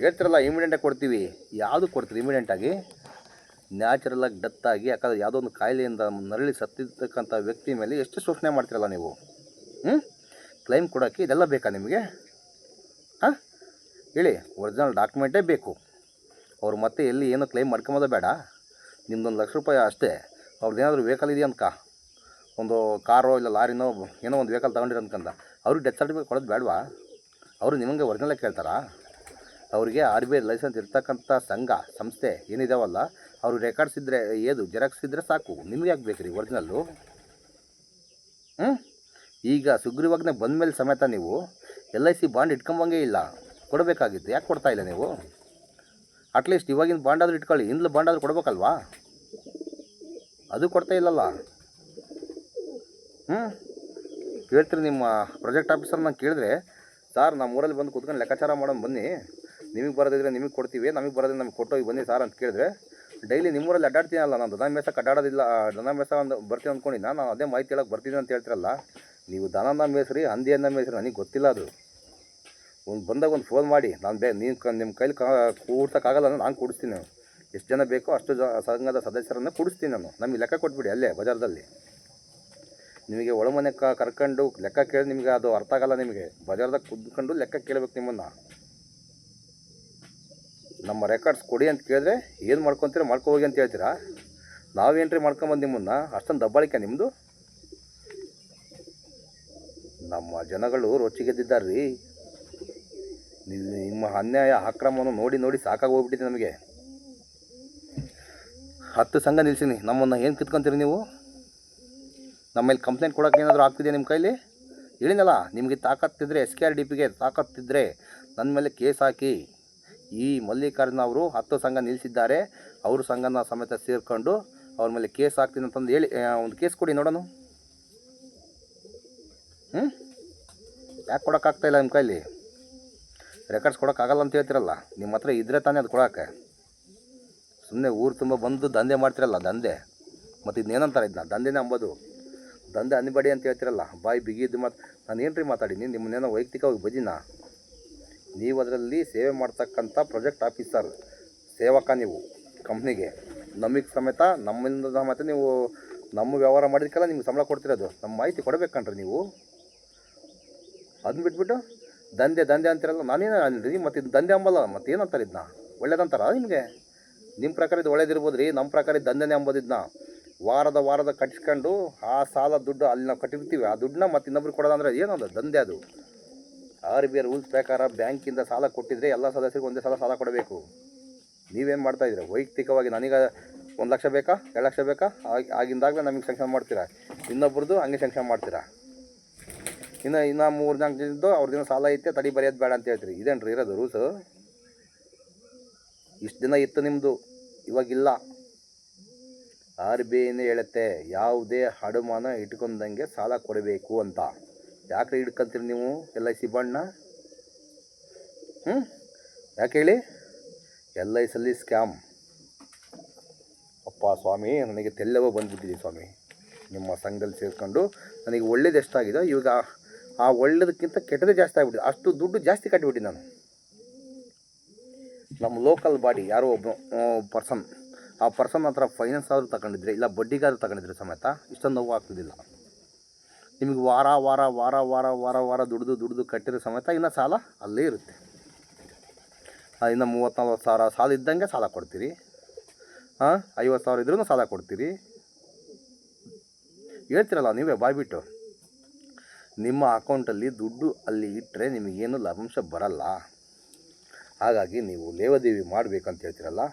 S1: ಹೇಳ್ತಿರಲ್ಲ ಇಮಿಡಿಯೆಂಟಾಗಿ ಕೊಡ್ತೀವಿ. ಯಾವುದು ಕೊಡ್ತೀರಿ ಇಮಿಡಿಯೆಂಟಾಗಿ ನ್ಯಾಚುರಲಾಗಿ ಡೆತ್ ಆಗಿ ಯಾಕಂದ್ರೆ ಯಾವುದೋ ಒಂದು ಕಾಯಿಲೆಯಿಂದ ನರಳಿ ಸತ್ತಿರ್ತಕ್ಕಂಥ ವ್ಯಕ್ತಿ ಮೇಲೆ ಎಷ್ಟು ಶೋಷಣೆ ಮಾಡ್ತಿರಲ್ಲ ನೀವು? ಹ್ಞೂ ಕ್ಲೈಮ್ ಕೊಡೋಕ್ಕೆ ಇದೆಲ್ಲ ಬೇಕಾ ನಿಮಗೆ? ಹಾಂ? ಹೇಳಿ ಒರಿಜಿನಲ್ ಡಾಕ್ಯುಮೆಂಟೇ ಬೇಕು. ಅವ್ರು ಮತ್ತೆ ಎಲ್ಲಿ ಏನೋ ಕ್ಲೈಮ್ ಮಾಡ್ಕೊಂಬೋದೇ ಬೇಡ. ನಿಮ್ದೊಂದು ಲಕ್ಷ ರೂಪಾಯಿ ಅಷ್ಟೇ. ಅವ್ರದ್ದು ಏನಾದರೂ ವೆಹಿಕಲ್ ಇದೆಯಾ ಅನ್ಕ ಒಂದು ಕಾರೋ ಇಲ್ಲ ಲಾರಿನೋ ಏನೋ ಒಂದು ವೆಹಿಕಲ್ ತೊಗೊಂಡಿರೋ ಅನ್ಕಂದ. ಅವ್ರಿಗೆ ಡೆತ್ ಸರ್ಟಿಫಿಕೇಟ್ ಕೊಡೋದು ಬೇಡವಾ? ಅವರು ನಿಮಗೆ ಒರಿಜಿನಲ್ ಕೇಳ್ತಾರಾ? ಅವರಿಗೆ ಆರ್ ಬಿ ಐ ಲೈಸೆನ್ಸ್ ಇರ್ತಕ್ಕಂಥ ಸಂಘ, ಸಂಸ್ಥೆ ಏನಿದಾವಲ್ಲ, ಅವರು ರೆಕಾರ್ಡ್ಸ್ ಇದ್ದರೆ ಏದು ಜೆರಾಕ್ಸ್ ಇದ್ದರೆ ಸಾಕು. ನಿಮಗೆ ಯಾಕೆ ಬೇಕು ರೀ ಒರಿಜಿನಲ್ಲು ಈಗ ಸುಗ್ರೀವಾಜ್ಞೆ ಬಂದಮೇಲೆ ಸಮೇತ ನೀವು ಎಲ್ ಐ ಸಿ ಬಾಂಡ್ ಇಟ್ಕೊಂಬಂಗೆ ಇಲ್ಲ. ಕೊಡಬೇಕಾಗಿತ್ತು. ಯಾಕೆ ಕೊಡ್ತಾ ಇಲ್ಲ ನೀವು? ಅಟ್ಲೀಸ್ಟ್ ಇವಾಗಿನ ಬಾಂಡ್ ಆದರೂ ಇಟ್ಕೊಳ್ಳಿ. ಇಂದ್ಲು ಬಾಂಡ್ ಆದರೂ ಕೊಡಬೇಕಲ್ವಾ? ಅದು ಕೊಡ್ತಾ ಇಲ್ಲಲ್ಲ. ಹ್ಞೂ ಕೇಳ್ತೀರಿ ನಿಮ್ಮ ಪ್ರಾಜೆಕ್ಟ್ ಆಫೀಸರ್ ನಾನು ಕೇಳಿದ್ರೆ, ಸರ್ ನಮ್ಮ ಊರಲ್ಲಿ ಬಂದು ಕೂತ್ಕೊಂಡು ಲೆಕ್ಕಾಚಾರ ಮಾಡೋಣ ಬನ್ನಿ. ನಿಮಗೆ ಬರೋದಿದ್ರೆ ನಿಮಗೆ ಕೊಡ್ತೀವಿ, ನಮಗೆ ಬರೋದಿಲ್ಲ ನಮಗೆ ಕೊಟ್ಟೋಗಿ ಬನ್ನಿ ಸರ್ ಅಂತ ಕೇಳಿದ್ರೆ, ಡೈಲಿ ನಿಮ್ಮೂರಲ್ಲಿ ಅಡ್ಡಾಡ್ತೀನಲ್ಲ ನಾನು ದನ ಮೇಸಕ್ಕೆ ಅಡ್ಡಾಡೋದಿಲ್ಲ ದನ ಮೇಸ ಒಂದು ಬರ್ತೀನಿ ಅಂದ್ಕೊಂಡು ನಾನು ಅದೇ ಮಾಹಿತಿ ಹೇಳಕ್ಕೆ ಬರ್ತೀನಿ ಅಂತ ಹೇಳ್ತಿರಲ್ಲ, ನೀವು ದನನ ಮೇಸ್ರಿ ಹಂದಿಯನ್ನ ಮೇಸ್ರಿ ನನಗೆ ಗೊತ್ತಿಲ್ಲ ಅದು. ಒಂದು ಬಂದಾಗ ಒಂದು ಫೋನ್ ಮಾಡಿ, ನಾನು ಬೇ, ನೀನು ನಿಮ್ಮ ಕೈಲಿ ಕೂಡ್ಸೋಕ್ಕಾಗಲ್ಲ ಅಂದರೆ ನಾನು ಕೂಡಿಸ್ತೀನಿ. ಎಷ್ಟು ಜನ ಬೇಕೋ ಅಷ್ಟು ಜ, ಸಂಘದ ಸದಸ್ಯರನ್ನು ಕೂಡಿಸ್ತೀನಿ ನಾನು. ನಮಗೆ ಲೆಕ್ಕ ಕೊಟ್ಬಿಡಿ ಅಲ್ಲೇ, ಬಜಾರ್ದಲ್ಲಿ. ನಿಮಗೆ ಒಳಮನೆ ಕ, ಕರ್ಕೊಂಡು ಲೆಕ್ಕ ಕೇಳಿ ನಿಮಗೆ ಅದು ಅರ್ಥ ಆಗಲ್ಲ ನಿಮಗೆ. ಬಜಾರ್ದಾಗ ಕುದ್ಕೊಂಡು ಲೆಕ್ಕ ಕೇಳಬೇಕು ನಿಮ್ಮನ್ನು. ನಮ್ಮ ರೆಕಾರ್ಡ್ಸ್ ಕೊಡಿ ಅಂತ ಕೇಳಿದ್ರೆ ಏನು ಮಾಡ್ಕೊತೀರ ಮಾಡ್ಕೊ ಹೋಗಿ ಅಂತ ಹೇಳ್ತೀರಾ? ನಾವು ಎಂಟ್ರಿ ಮಾಡ್ಕೊಂಬಂದು ನಿಮ್ಮನ್ನು? ಅಷ್ಟೊಂದು ದಬ್ಬಾಳಿಕೆ ನಿಮ್ಮದು ನಮ್ಮ ಜನಗಳು ರೊಚ್ಚಿಗೆದ್ದಿದ್ದಾರೆ ರೀ ನಿಮ್ಮ ಅನ್ಯಾಯ ಅಕ್ರಮವನ್ನು ನೋಡಿ ನೋಡಿ ಸಾಕಾಗಿ ಹೋಗ್ಬಿಟ್ಟಿದೆ ನಮಗೆ. ಹತ್ತು ಸಂಘ ನಿಲ್ಸಿನಿ. ನಮ್ಮನ್ನು ಏನು ಕಿತ್ಕೊಂತೀರಿ ನೀವು? ನಮ್ಮ ಮೇಲೆ ಕಂಪ್ಲೇಂಟ್ ಕೊಡೋಕ್ಕೆ ಏನಾದರೂ ಆಗ್ತಿದೆ ನಿಮ್ಮ ಕೈಲಿ? ಹೇಳಿನಲ್ಲ ನಿಮಗೆ ತಾಕತ್ತಿದ್ರೆ ಎಸ್ ಕೆ ಆರ್ ಡಿ ಪಿಗೆ ತಾಕತ್ತಿದ್ರೆ ನನ್ನ ಮೇಲೆ ಕೇಸ್ ಹಾಕಿ. ಈ ಮಲ್ಲಿಕಾರ್ಜುನ ಅವರು ಹತ್ತು ಸಂಘ ನಿಲ್ಲಿಸಿದ್ದಾರೆ ಅವರು ಸಂಘನ ಸಮೇತ ಸೇರಿಕೊಂಡು ಅವ್ರ ಮೇಲೆ ಕೇಸ್ ಹಾಕ್ತೀನಿ ಅಂತಂದು ಹೇಳಿ ಒಂದು ಕೇಸ್ ಕೊಡಿ ನೋಡೋಣ. ಹ್ಞೂ ಯಾಕೆ ಕೊಡೋಕ್ಕಾಗ್ತಾಯಿಲ್ಲ ನಿಮ್ಮ ಕೈಲಿ? ರೆಕಾರ್ಡ್ಸ್ ಕೊಡೋಕ್ಕಾಗಲ್ಲ ಅಂತ ಹೇಳ್ತಿರಲ್ಲ, ನಿಮ್ಮ ಹತ್ರ ಇದ್ರೆ ತಾನೇ ಅದು ಕೊಡೋಕೆ ಸುಮ್ಮನೆ ಊರು ತುಂಬ ಬಂದು ದಂಧೆ ಮಾಡ್ತಿರಲ್ಲ, ದಂಧೆ. ಮತ್ತು ಇದನ್ನೇನಂತಾರೆ ಇದನ್ನ ದಂಧೆನೇ ಅಂಬೋದು. ದಂಧೆ ಅನ್ಬೇಡಿ ಅಂತ ಹೇಳ್ತಿರಲ್ಲ, ಬಾಯಿ ಬಿಗಿದ್ದು ಮಾತು, ನಾನು ಏನು ರೀ ಮಾತಾಡೀನಿ, ನಿಮ್ಮನ್ನೇನೋ ವೈಯಕ್ತಿಕವಾಗಿ ಬದಿನಾ ನೀವು ಅದರಲ್ಲಿ ಸೇವೆ ಮಾಡ್ತಕ್ಕಂಥ ಪ್ರಾಜೆಕ್ಟ್ ಆಫೀಸರ್, ಸೇವಕ ನೀವು, ಕಂಪ್ನಿಗೆ. ನಮಗೆ ಸಮೇತ, ನಮ್ಮಿಂದ ಸಮೇತ ನೀವು, ನಮ್ಮ ವ್ಯವಹಾರ ಮಾಡಿದಕ್ಕೆಲ್ಲ ನಿಮ್ಗೆ ಸಂಬಳ ಕೊಡ್ತಿರೋದು. ನಮ್ಮ ಮಾಹಿತಿ ಕೊಡಬೇಕಣ್ರಿ ನೀವು. ಅದನ್ನ ಬಿಟ್ಬಿಟ್ಟು, ದಂಧೆ ದಂಧೆ ಅಂತಿರಲ್ಲ, ನಾನೇನು ಅನ್ರಿ ಮತ್ತು ಇದು ದಂಧೆ ಅಂಬಲ್ಲ ಮತ್ತೆ ಏನಂತಾರೆ ಇದನ್ನ ಒಳ್ಳೇದಂತಾರ ನಿಮಗೆ? ನಿಮ್ಮ ಪ್ರಕಾರ ಇದು ಒಳ್ಳೇದಿರ್ಬೋದು ರೀ ನಮ್ಮ ಪ್ರಕಾರ ಇದು ದಂಧೆನೇ ಅಂಬೋದು ಇದನ್ನ ವಾರದ ವಾರದ ಕಟ್ಟಿಸ್ಕೊಂಡು ಆ ಸಾಲ ದುಡ್ಡು ಅಲ್ಲಿ ನಾವು ಕಟ್ಟಿರ್ತೀವಿ. ಆ ದುಡ್ಡನ್ನ ಮತ್ತೆ ಇನ್ನೊಬ್ರಿಗೆ ಕೊಡೋದಂದ್ರೆ ಏನದು? ದಂಧೆ ಅದು. ಆರ್ ಬಿ ಐ ರೂಲ್ಸ್ ಪ್ರಕಾರ ಬ್ಯಾಂಕಿಂದ ಸಾಲ ಕೊಟ್ಟಿದ್ರೆ ಎಲ್ಲ ಸದಸ್ಯರಿಗೂ ಒಂದೇ ಸಲ ಸಾಲ ಕೊಡಬೇಕು. ನೀವೇನು ಇದ್ರೆ ವೈಯಕ್ತಿಕವಾಗಿ ನನಗೆ ಒಂದು ಲಕ್ಷ ಬೇಕಾ? ಎರಡು ಲಕ್ಷ ಬೇಕಾ? ಆಗಿ, ಆಗಿಂದಾಗಲೇ ನಮಗೆ ಸಂಕ್ಷನ್ ಮಾಡ್ತೀರಾ? ಇನ್ನೊಬ್ರದ್ದು ಹಂಗೆ ಸಂಕ್ಷನ್ ಮಾಡ್ತೀರಾ? ಇನ್ನು ಇನ್ನು ಮೂರು ನಾಲ್ಕು ಜನದ್ದು ಅವ್ರದ್ದು ಸಾಲ ಐತೆ, ತಡಿ ಬರೆಯೋದು ಬೇಡ ಅಂತ ಹೇಳ್ತೀರಿ. ಇದೇನು ರೀ ಇರೋದು ರೂಲ್ಸು ಇಷ್ಟು ದಿನ ಇತ್ತು ನಿಮ್ಮದು ಇವಾಗಿಲ್ಲ. ಆರ್ ಬಿ ಐನೇ ಹೇಳುತ್ತೆ, ಯಾವುದೇ ಅಡಮಾನ ಇಟ್ಕೊಂಡಂಗೆ ಸಾಲ ಕೊಡಬೇಕು ಅಂತ. ಯಾಕೆ ಹಿಡ್ಕೊಂತೀರಿ ನೀವು, ಎಲ್ ಐ ಸಿ ಬಣ್ಣ ಹ್ಞೂ ಯಾಕೆ ಹೇಳಿ? ಎಲ್ ಐ ಸಲ್ಲಿ ಸ್ಕ್ಯಾಮ್. ಅಪ್ಪ ಸ್ವಾಮಿ, ನನಗೆ ತೆಲ್ಲವ ಬಂದ್ಬಿಟ್ಟಿದೆ ಸ್ವಾಮಿ. ನಿಮ್ಮ ಸಂಘದಲ್ಲಿ ಸೇರಿಕೊಂಡು ನನಗೆ ಒಳ್ಳೇದು ಎಷ್ಟಾಗಿದೆ, ಇವಾಗ ಆ ಒಳ್ಳೇದಕ್ಕಿಂತ ಕೆಟ್ಟದೇ ಜಾಸ್ತಿ ಆಗಿಬಿಟ್ಟಿದೆ. ಅಷ್ಟು ದುಡ್ಡು ಜಾಸ್ತಿ ಕಟ್ಟಿಬಿಟ್ಟಿದ್ದೆ ನಾನು. ನಮ್ಮ ಲೋಕಲ್ ಬಾಡಿ, ಯಾರೋ ಒಬ್ಬ ಪರ್ಸನ್ ಆ ಪರ್ಸನ್ ಹತ್ರ ಫೈನಾನ್ಸ್ ಆದರೂ ತಗೊಂಡಿದ್ರೆ, ಇಲ್ಲ ಬಡ್ಡಿಗಾದರೂ ತಗೊಂಡಿದ್ರೆ ಸಮೇತ ಇಷ್ಟೊಂದು ನೋವು ಆಗ್ತಿದ್ದಿಲ್ಲ. ನಿಮಗೆ ವಾರ ವಾರ ವಾರ ವಾರ ವಾರ ವಾರ ದುಡ್ದು ದುಡ್ದು ಕಟ್ಟಿರೋ ಸಮೇತ ಇನ್ನು ಸಾಲ ಅಲ್ಲೇ ಇರುತ್ತೆ. ಇನ್ನು ಮೂವತ್ತು ನಲ್ವತ್ತು ಸಾವಿರ ಸಾಲ ಇದ್ದಂಗೆ ಸಾಲ ಕೊಡ್ತೀರಿ. ಹಾಂ ಐವತ್ತು ಸಾವಿರ ಇದ್ರೂ ಸಾಲ ಕೊಡ್ತೀರಿ. ಹೇಳ್ತಿರಲ್ಲ, ನೀವೇ ಬಾಯ್ಬಿಟ್ಟು. ನಿಮ್ಮ ಅಕೌಂಟಲ್ಲಿ ದುಡ್ಡು ಅಲ್ಲಿ ಇಟ್ಟರೆ ನಿಮಗೇನು ಲಾಭಾಂಶ ಬರಲ್ಲ. ಹಾಗಾಗಿ ನೀವು ಲೇವಾದೇವಿ ಮಾಡಬೇಕಂತ ಹೇಳ್ತಿರಲ್ಲ.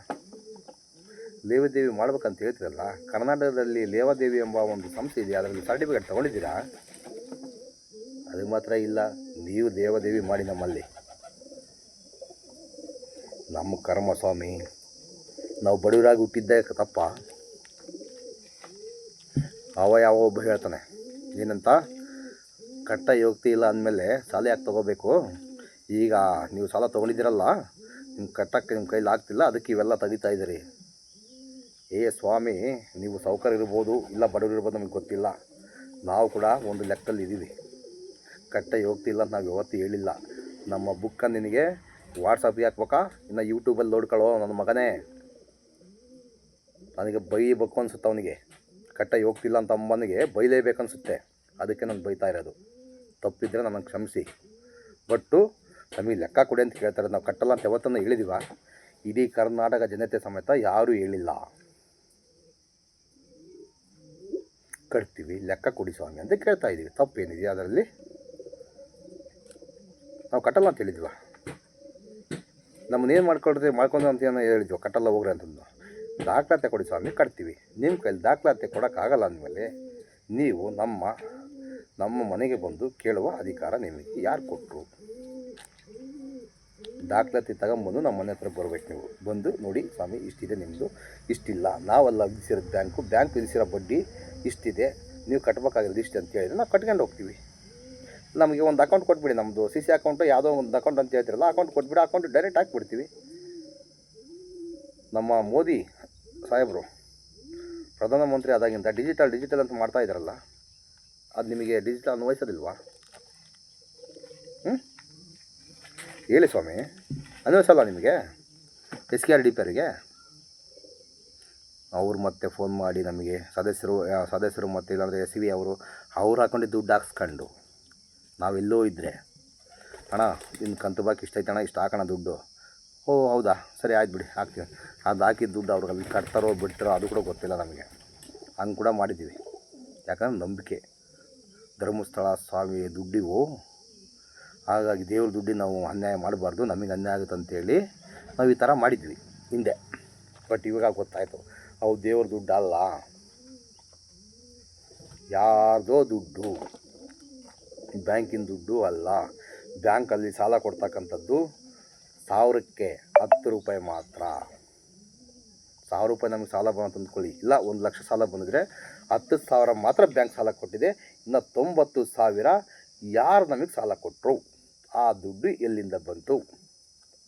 S1: ಲೇವಾದೇವಿ ಮಾಡ್ಬೇಕಂತ ಹೇಳ್ತಿರಲ್ಲ? ಕರ್ನಾಟಕದಲ್ಲಿ ಲೇವಾದೇವಿ ಎಂಬ ಒಂದು ಸಂಸ್ಥೆ ಇದೆ ಅದರಲ್ಲಿ ಸರ್ಟಿಫಿಕೇಟ್ ತೊಗೊಂಡಿದ್ದೀರಾ? ಅದು ಮಾತ್ರ ಇಲ್ಲ. ನೀವು ದೇವದೇವಿ ಮಾಡಿ ನಮ್ಮಲ್ಲಿ. ನಮ್ಮ ಕರ್ಮ ಸ್ವಾಮಿ ನಾವು ಬಡವರಾಗಿ ಹುಟ್ಟಿದ್ದೇ ತಪ್ಪ. ಅವ ಯಾವ ಒಬ್ಬ ಹೇಳ್ತಾನೆ. ಏನಂತ? ಕಟ್ಟ ಯೋಗ್ತಿ ಇಲ್ಲ ಅಂದಮೇಲೆ ಸಾಲ ಯಾಕೆ ತೊಗೋಬೇಕು? ಈಗ ನೀವು ಸಾಲ ತೊಗೊಂಡಿದ್ದೀರಲ್ಲ? ನಿಮ್ಮ ಕಟ್ಟಕ್ಕೆ ನಿಮ್ಮ ಕೈಲಿ ಆಗ್ತಿಲ್ಲ, ಅದಕ್ಕೆ ಇವೆಲ್ಲ ತೆಗಿತಾ ಇದ್ದೀರಿ. ಏ ಸ್ವಾಮಿ, ನೀವು ಸೌಕರ್ಯ ಇರ್ಬೋದು, ಇಲ್ಲ ಬಡವರು ಇರ್ಬೋದು ನಮಗೆ ಗೊತ್ತಿಲ್ಲ. ನಾವು ಕೂಡ ಒಂದು ಲೆಕ್ಕದಲ್ಲಿ ಇದ್ದೀವಿ ಕಟ್ಟ ಹೋಗ್ತಿಲ್ಲ ಅಂತ ನಾವು ಯಾವತ್ತೂ ಹೇಳಿಲ್ಲ. ನಮ್ಮ ಬುಕ್ಕ ನಿನಗೆ ವಾಟ್ಸಪ್ಗೆ ಹಾಕ್ಬೇಕಾ? ಇನ್ನು ಯೂಟ್ಯೂಬಲ್ಲಿ ನೋಡ್ಕೊಳ್ಳೋ ನನ್ನ ಮಗನೇ. ನನಗೆ ಬೈಬೇಕು ಅನಿಸುತ್ತೆ ಅವನಿಗೆ. ಕಟ್ಟೆ ಹೋಗ್ತಿಲ್ಲ ಅಂತ ಅಮ್ಮನಿಗೆ ಬೈಲೇಬೇಕು ಅನಿಸುತ್ತೆ. ಅದಕ್ಕೆ ನಾನು ಬೈತಾ ಇರೋದು. ತಪ್ಪಿದ್ರೆ ನನಗೆ ಕ್ಷಮಿಸಿ. ಬಟ್ಟು ನಮಗೆ ಲೆಕ್ಕ ಕೊಡಿ ಅಂತ ಕೇಳ್ತಾರೆ ನಾವು ಕಟ್ಟಲ್ಲ ಅಂತ ಯಾವತ್ತನ್ನು ಹೇಳಿದೀವ ಇಡೀ ಕರ್ನಾಟಕ ಜನತೆ ಸಮೇತ ಯಾರೂ ಹೇಳಿಲ್ಲ. ಕಟ್ತೀವಿ, ಲೆಕ್ಕ ಕೊಡಿ ಸ್ವಾಮಿ ಅಂತ ಕೇಳ್ತಾ ಇದ್ದೀವಿ. ತಪ್ಪೇನಿದೆ ಅದರಲ್ಲಿ? ನಾವು ಕಟ್ಟಲ್ಲ ಅಂತ ಹೇಳಿದ್ವ? ನಮ್ಮನ್ನೇನು ಮಾಡ್ಕೊಳ್ತೀವಿ ಮಾಡ್ಕೊಂಡು ಅಂತ ಏನೋ ಹೇಳಿದ್ವಿ? ಕಟ್ಟಲ್ಲ ಹೋಗ್ರಿ ಅಂತಂದು. ದಾಖಲಾತಿ ಕೊಡಿ ಸ್ವಾಮಿ, ಕಟ್ತೀವಿ. ನಿಮ್ಮ ಕೈಲಿ ದಾಖಲಾತಿ ಕೊಡೋಕ್ಕಾಗಲ್ಲ ಅಂದಮೇಲೆ ನೀವು ನಮ್ಮ ನಮ್ಮ ಮನೆಗೆ ಬಂದು ಕೇಳುವ ಅಧಿಕಾರ ನಿಮಗೆ ಯಾರು ಕೊಟ್ಟರು ದಾಖಲಾತಿ ತಗೊಂಬಂದು ನಮ್ಮ ಮನೆ ಹತ್ರ ಬರಬೇಕು ನೀವು. ಬಂದು ನೋಡಿ ಸ್ವಾಮಿ, ಇಷ್ಟಿದೆ ನಿಮ್ಮದು ಇಷ್ಟಿಲ್ಲ. ನಾವೆಲ್ಲ ವಿಧಿಸಿರೋ ಬ್ಯಾಂಕು, ಬ್ಯಾಂಕ್ ವಿಧಿಸಿರೋ ಬಡ್ಡಿ ಇಷ್ಟಿದೆ, ನೀವು ಕಟ್ಬೇಕಾಗಿರೋದು ಇಷ್ಟು ಅಂತ ಹೇಳಿದ್ರೆ ನಾವು ಕಟ್ಕೊಂಡು ಹೋಗ್ತೀವಿ. ನಮಗೆ ಒಂದು ಅಕೌಂಟ್ ಕೊಟ್ಬಿಡಿ ನಮ್ಮದು ಸಿ ಸಿ ಅಕೌಂಟು ಯಾವುದೋ ಒಂದು ಅಕೌಂಟ್ ಅಂತ ಹೇಳ್ತಿರಲ್ಲ ಅಕೌಂಟ್ ಕೊಟ್ಬಿಡಿ ಅಕೌಂಟ್ ಡೈರೆಕ್ಟ್ ಹಾಕ್ಬಿಡ್ತೀವಿ. ನಮ್ಮ ಮೋದಿ ಸಾಹೇಬರು, ಪ್ರಧಾನಮಂತ್ರಿ ಆದಾಗಿಂದ ಡಿಜಿಟಲ್ ಡಿಜಿಟಲ್ ಅಂತ ಮಾಡ್ತಾ ಇದ್ದಾರಲ್ಲ, ಅದು ನಿಮಗೆ ಡಿಜಿಟಲ್ ಅನ್ವಯಿಸೋದಿಲ್ವಾ? ಹ್ಞೂ ಹೇಳಿ ಸ್ವಾಮಿ, ಅನ್ವಯಿಸಲ್ಲ ನಿಮಗೆ? S K R D P ಅವರಿಗೆ? ಅವ್ರು ಮತ್ತೆ ಫೋನ್ ಮಾಡಿ ನಮಗೆ ಸದಸ್ಯರು ಸದಸ್ಯರು ಮತ್ತು ಇಲ್ಲಾಂದರೆ ಎಸ್ ವಿ ಅವರು, ಅವ್ರು ಹಾಕ್ಕೊಂಡು ದುಡ್ಡು ಹಾಕ್ಸ್ಕೊಂಡು ನಾವೆಲ್ಲೋ ಇದ್ದರೆ ಅಣ್ಣ ಇನ್ನು ಕಂತು ಬಾಕಿ ಇಷ್ಟ ಐತೆ ಅಣ್ಣ, ಇಷ್ಟು ಹಾಕೋಣ ದುಡ್ಡು. ಓ, ಹೌದಾ? ಸರಿ, ಆಯ್ತು ಬಿಡಿ ಹಾಕ್ತೀವಿ ಅದು ಹಾಕಿದ ದುಡ್ಡು ಅವ್ರಿಗೆ ಅಲ್ಲಿ ಕಟ್ತಾರೋ ಬಿಡ್ತಾರೋ ಅದು ಕೂಡ ಗೊತ್ತಿಲ್ಲ ನಮಗೆ. ಹಂಗೆ ಕೂಡ ಮಾಡಿದ್ದೀವಿ ಯಾಕಂದ್ರೆ ನಂಬಿಕೆ. ಧರ್ಮಸ್ಥಳ ಸ್ವಾಮಿ ದುಡ್ಡಿವು ಹಾಗಾಗಿ ದೇವ್ರ ದುಡ್ಡಿ ನಾವು ಅನ್ಯಾಯ ಮಾಡಬಾರ್ದು, ನಮಗೆ ಅನ್ಯಾಯ ಆಗುತ್ತೆ ಅಂತೇಳಿ ನಾವು ಈ ಥರ ಮಾಡಿದ್ವಿ ಹಿಂದೆ. ಬಟ್ ಇವಾಗ ಗೊತ್ತಾಯಿತು. ಅವು ದೇವ್ರ ದುಡ್ಡು ಅಲ್ಲ ಯಾರ್ದೋ ದುಡ್ಡು, ಬ್ಯಾಂಕಿನ ದುಡ್ಡು ಅಲ್ಲ. ಬ್ಯಾಂಕಲ್ಲಿ ಸಾಲ ಕೊಡ್ತಕ್ಕಂಥದ್ದು ಸಾವಿರಕ್ಕೆ ಹತ್ತು ರೂಪಾಯಿ ಮಾತ್ರ. ಸಾವಿರ ರೂಪಾಯಿ ನಮಗೆ ಸಾಲ ಬಂತು ಅಂದ್ಕೊಳ್ಳಿ. ಇಲ್ಲ, ಒಂದು ಲಕ್ಷ ಸಾಲ ಬಂದಿದ್ರೆ ಹತ್ತು ಸಾವಿರ ಮಾತ್ರ ಬ್ಯಾಂಕ್ ಸಾಲ ಕೊಟ್ಟಿದೆ. ಇನ್ನು ತೊಂಬತ್ತು ಸಾವಿರ ಯಾರು ನಮಗೆ ಸಾಲ ಕೊಟ್ಟರು ಆ ದುಡ್ಡು ಎಲ್ಲಿಂದ ಬಂತು?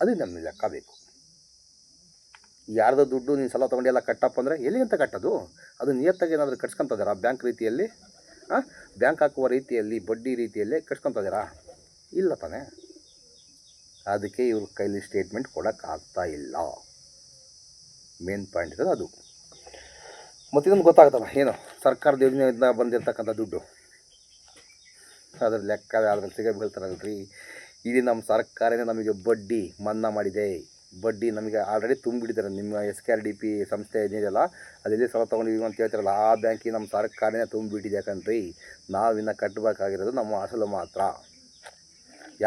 S1: ಅದು ನಮಗೆ ಲೆಕ್ಕ ಬೇಕು. ಯಾರ್ದೋ ದುಡ್ಡು ನೀನು ಸಾಲ ತೊಗೊಂಡು ಎಲ್ಲ ಕಟ್ಟಪ್ಪ ಅಂದರೆ ಎಲ್ಲಿ ಅಂತ ಕಟ್ಟೋದು? ಅದು ನಿಯತ್ತಾಗಿ ಏನಾದರೂ ಕಟ್ಸ್ಕೊತಿದ್ದಾರಾ ಬ್ಯಾಂಕ್ ರೀತಿಯಲ್ಲಿ? ಹಾಂ ಬ್ಯಾಂಕ್ ಹಾಕುವ ರೀತಿಯಲ್ಲಿ, ಬಡ್ಡಿ ರೀತಿಯಲ್ಲಿ ಕಟ್ಸ್ಕೊತಿದ್ದೀರಾ ಇಲ್ಲ ತಾನೆ. ಅದಕ್ಕೆ ಇವ್ರ ಕೈಲಿ ಸ್ಟೇಟ್ಮೆಂಟ್ ಕೊಡೋಕ್ಕಾಗ್ತಾ ಇಲ್ಲ. ಮೇನ್ ಪಾಯಿಂಟ್ ಇರೋದು ಅದು. ಮತ್ತು ಇದೊಂದು ಗೊತ್ತಾಗುತ್ತಲ್ಲ, ಏನು? ಸರ್ಕಾರದ ಯೋಜನೆಯಿಂದ ಬಂದಿರತಕ್ಕಂಥ ದುಡ್ಡು. ಅದ್ರ ಲೆಕ್ಕ, ಅದ್ರಲ್ಲಿ ಸಿಗ ಬೀಳ್ತಾರಲ್ರಿ ಇಲ್ಲಿ ನಮ್ಮ ಸರ್ಕಾರನೇ ನಮಗೆ ಬಡ್ಡಿ ಮನ್ನಾ ಮಾಡಿದೆ. ಬಡ್ಡಿ ನಮಗೆ ಆಲ್ರೆಡಿ ತುಂಬಿಬಿಟ್ಟಿದ್ದಾರೆ ನಿಮ್ಮ S K R D P ಸಂಸ್ಥೆ ಏನಿದೆಯಲ್ಲ ಅದೆಲ್ಲಿ ಸಾಲ ತೊಗೊಂಡಿದ್ದೀವಿ ಅಂತ ಹೇಳ್ತಾರಲ್ಲ, ಆ ಬ್ಯಾಂಕಿಗೆ ನಮ್ಮ ಸರ್ಕಾರನೇ ತುಂಬಿಟ್ಟಿದೆ ಯಾಕಂದ್ರಿ ನಾವಿನ್ನು ಕಟ್ಟಬೇಕಾಗಿರೋದು ನಮ್ಮ ಅಸಲು ಮಾತ್ರ.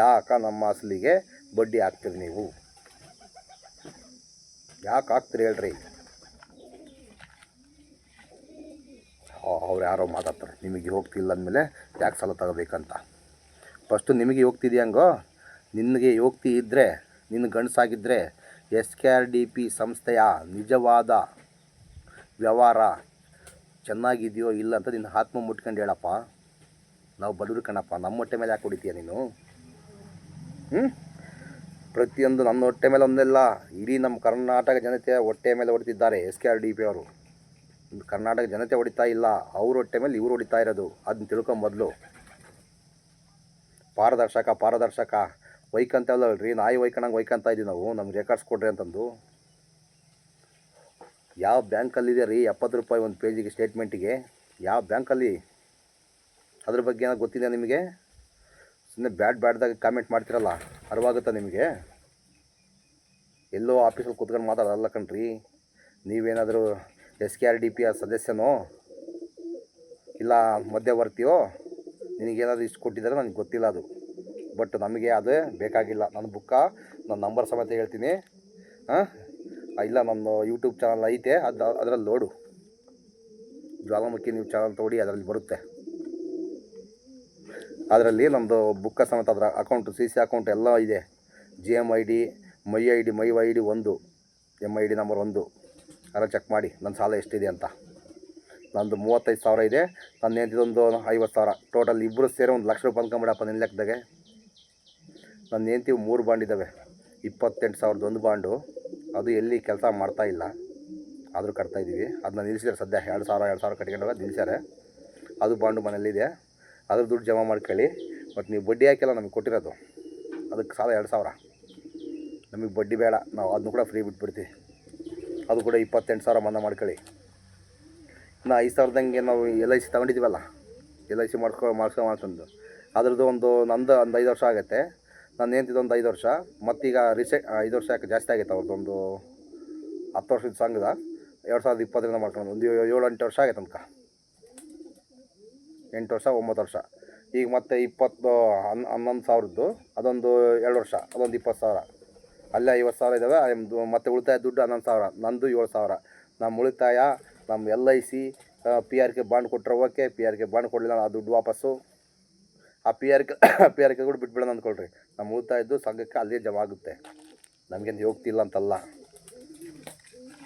S1: ಯಾಕ ನಮ್ಮ ಅಸಲಿಗೆ ಬಡ್ಡಿ ಹಾಕ್ತೀರಿ ನೀವು? ಯಾಕೆ ಹಾಕ್ತೀರಿ ಹೇಳ್ರಿ? ಅವ್ರು ಯಾರೋ ಮಾತಾಡ್ತಾರೆ. ನಿಮಗೆ ಹೋಗ್ತಿಲ್ಲ ಅಂದಮೇಲೆ ಯಾಕೆ ಸಾಲ ತಗೋಬೇಕಂತ? ಫಸ್ಟು ನಿಮಗೆ ಹೋಗ್ತಿದ್ಯಾಂಗೋ ನಿನಗೆ ಯೋಗ್ತಿ ಇದ್ದರೆ ನಿನ್ನ ಗಂಡಸಾಗಿದ್ದರೆ S K R D P ಸಂಸ್ಥೆಯ ನಿಜವಾದ ವ್ಯವಹಾರ ಚೆನ್ನಾಗಿದೆಯೋ ಇಲ್ಲ ಅಂತ ನಿನ್ನ ಆತ್ಮ ಮುಟ್ಕೊಂಡು ಹೇಳಪ್ಪ. ನಾವು ಬಡವರು ಕಣಪ್ಪ, ನಮ್ಮ ಹೊಟ್ಟೆ ಮೇಲೆ ಯಾಕೆ ಹೊಡಿತೀಯ ನೀನು? ಹ್ಞೂ ಪ್ರತಿಯೊಂದು ನನ್ನ ಹೊಟ್ಟೆ ಮೇಲೆ ಒಂದೆಲ್ಲ, ಇಡೀ ನಮ್ಮ ಕರ್ನಾಟಕ ಜನತೆಯ ಹೊಟ್ಟೆ ಮೇಲೆ ಹೊಡಿತಿದ್ದಾರೆ S K R D P ಅವರು. ಕರ್ನಾಟಕ ಜನತೆ ಹೊಡಿತಾ ಇಲ್ಲ, ಅವ್ರ ಹೊಟ್ಟೆ ಮೇಲೆ ಇವ್ರು ಹೊಡಿತಾ ಇರೋದು. ಅದನ್ನ ತಿಳ್ಕೊಂಬದ್ಲು ಪಾರದರ್ಶಕ ಪಾರದರ್ಶಕ. ವೈಕಂತಲ್ಲ ರೀ ನಾಯಿ ಒಯ್ಕೊಂಡಂಗೆ ಒಯ್ಕೊಂತ ಇದ್ದೀವಿ ನಾವು, ನಮ್ಗೆ ರೆಕಾರ್ಡ್ಸ್ ಕೊಡ್ರಿ ಅಂತಂದು. ಯಾವ ಬ್ಯಾಂಕಲ್ಲಿದೆ ರೀ ಎಪ್ಪತ್ತು ರೂಪಾಯಿ ಒಂದು ಪೇಜಿಗೆ ಸ್ಟೇಟ್ಮೆಂಟಿಗೆ ಯಾವ ಬ್ಯಾಂಕಲ್ಲಿ? ಅದ್ರ ಬಗ್ಗೆ ಏನಾದ್ರು ಗೊತ್ತಿದೆ ನಿಮಗೆ? ಸುಮ್ಮನೆ ಬ್ಯಾಡ್ ಬ್ಯಾಡ್ದಾಗ ಕಾಮೆಂಟ್ ಮಾಡ್ತಿರಲ್ಲ, ಅರ್ವಾಗುತ್ತ ನಿಮಗೆ? ಎಲ್ಲೋ ಆಫೀಸಲ್ಲಿ ಕೂತ್ಕೊಂಡು ಮಾತಾಡಲ್ಲ ಕಣ್ರಿ. ನೀವೇನಾದರೂ ಎಸ್ ಕೆ ಆರ್ ಡಿ ಪಿಯ ಸದಸ್ಯನೋ? ಇಲ್ಲ ಮಧ್ಯವರ್ತಿಯೋ? ನಿನಗೇನಾದರೂ ಇಷ್ಟು ಕೊಟ್ಟಿದ್ದಾರೆ ನನಗೆ ಗೊತ್ತಿಲ್ಲ ಅದು. ಬಟ್ ನಮಗೆ ಅದು ಬೇಕಾಗಿಲ್ಲ. ನನ್ನ ಬುಕ್ಕ, ನನ್ನ ನಂಬರ್ ಸಮೇತ ಹೇಳ್ತೀನಿ. ಹಾಂ? ಇಲ್ಲ, ನನ್ನ ಯೂಟ್ಯೂಬ್ ಚಾನಲ್ ಐತೆ. ಅದು, ಅದರಲ್ಲಿ ನೋಡು. ಜ್ವಾಲಾಮುಖಿ ನೀವು ಚಾನಲ್ ತೋಡಿ ಅದರಲ್ಲಿ ಬರುತ್ತೆ. ಅದರಲ್ಲಿ ನಮ್ಮದು ಬುಕ್ಕ ಸಮೇತ ಅದರ ಅಕೌಂಟು ಸಿ ಸಿ ಅಕೌಂಟ್ ಎಲ್ಲ ಇದೆ. G M I D my I D my I D ಒಂದು. ಎಂ ಐ ಡಿ ನಂಬರ್ ಒಂದು. ಅದರ ಚೆಕ್ ಮಾಡಿ. ನನ್ನ ಸಾಲ ಎಷ್ಟಿದೆ ಅಂತ. ನಂದು ಮೂವತ್ತೈದು ಸಾವಿರ ಇದೆ. ನನ್ನ ಹೆಂಡತಿದೊಂದು ಐವತ್ತು ಸಾವಿರ. ಟೋಟಲ್ ಇಬ್ಬರು ಸೇರಿ ಒಂದು ಲಕ್ಷ ರೂಪಾಯಿ ಅಂದ್ಕೊಂಬಿಡಪ್ಪ ನಿನ್ನ ಲೆಕ್ಕದಾಗೆ. ನನ್ನ ಹೆಂಡ್ತಿ ಮೂರು ಬಾಂಡ್ ಇದ್ದಾವೆ ಇಪ್ಪತ್ತೆಂಟು ಸಾವಿರದ ಒಂದು ಬಾಂಡು. ಅದು ಎಲ್ಲಿ ಕೆಲಸ ಮಾಡ್ತಾ ಇಲ್ಲ. ಆದರೂ ಕಟ್ತಾಯಿದ್ದೀವಿ ಅದನ್ನ ನಿಲ್ಲಿಸಿದ್ರೆ ಸದ್ಯ. ಎರಡು ಸಾವಿರ ಎರಡು ಸಾವಿರ ಕಟ್ಕೊಂಡಾಗ ನಿಲ್ಲಿಸ್ಯಾರೆ ಅದು ಬಾಂಡು ಮನೆಯಲ್ಲಿದೆ ಅದ್ರ ದುಡ್ಡು ಜಮಾ ಮಾಡ್ಕೊಳ್ಳಿ. ಮತ್ತು ನೀವು ಬಡ್ಡಿ ಹಾಕಿಲ್ಲ, ನಮಗೆ ಕೊಟ್ಟಿರೋದು. ಅದಕ್ಕೆ ಸಾಲ ಎರಡು ಸಾವಿರ. ನಮಗೆ ಬಡ್ಡಿ ಬೇಡ. ನಾವು ಅದನ್ನು ಕೂಡ ಫ್ರೀ ಬಿಟ್ಬಿಡ್ತೀವಿ. ಅದು ಕೂಡ ಇಪ್ಪತ್ತೆಂಟು ಸಾವಿರ ಮನ್ನಾ ಮಾಡ್ಕೊಳ್ಳಿ. ಇನ್ನು ಐದು ಸಾವಿರದಂಗೆ ನಾವು ಎಲ್ ಐ ಸಿ ತಗೊಂಡಿದ್ದೀವಲ್ಲ ಎಲ್ ಐ ಸಿ ಮಾಡ್ಕೊ ಮಾಡ್ಸ್ಕೊ ಮಾಡ್ಕೊಂಡು ಅದ್ರದ್ದು ಒಂದು ನಂದು ಒಂದು ಐದು ವರ್ಷ ಆಗುತ್ತೆ. ನನ್ನ ಹೆಂಡ್ತಿದ್ದು ಒಂದು ಐದು ವರ್ಷ. ಮತ್ತೀಗ ರೀಸೆ ಐದು ವರ್ಷ ಯಾಕೆ ಜಾಸ್ತಿ ಆಗೈತೆ ಅವ್ರದ್ದೊಂದು ಹತ್ತು ವರ್ಷದ ಸಂಘದ. ಎರಡು ಸಾವಿರದ ಇಪ್ಪತ್ತರಿಂದ ಮಾಡ್ಕೊಂಡು ಒಂದು ಏಳು ಎಂಟು ವರ್ಷ ಆಗೈತೆ ಅನ್ಕ ಎಂಟು ವರ್ಷ, ಒಂಬತ್ತು ವರ್ಷ. ಈಗ ಮತ್ತೆ ಇಪ್ಪತ್ತು, ಹನ್, ಹನ್ನೊಂದು ಸಾವಿರದ್ದು. ಅದೊಂದು ಎರಡು ವರ್ಷ, ಅದೊಂದು ಇಪ್ಪತ್ತು ಸಾವಿರ. ಅಲ್ಲೇ ಐವತ್ತು ಸಾವಿರ ಇದ್ದಾವೆ ಮತ್ತೆ ಉಳಿತಾಯ ದುಡ್ಡು ಹನ್ನೊಂದು ಸಾವಿರ. ನಂದು ಏಳು ಸಾವಿರ. ನಮ್ಮ ಉಳಿತಾಯ ನಮ್ಮ L I C P R K bond ಕೊಟ್ಟರೆ okay P R K bond ಕೊಡಲಿಲ್ಲ ಆ ದುಡ್ಡು ವಾಪಸ್ಸು. ಆ P R K, P R K ಕೂಡ ಬಿಟ್ಬಿಡೋಣ ಅಂದ್ಕೊಳ್ರಿ. ನಮ್ಮ ಉಳಿತಾಯದ್ದು ಸಂಘಕ್ಕೆ ಅಲ್ಲೇ ಜಮಾ ಆಗುತ್ತೆ. ನಮಗೇನು ಹೋಗ್ತಿಲ್ಲ ಅಂತಲ್ಲ.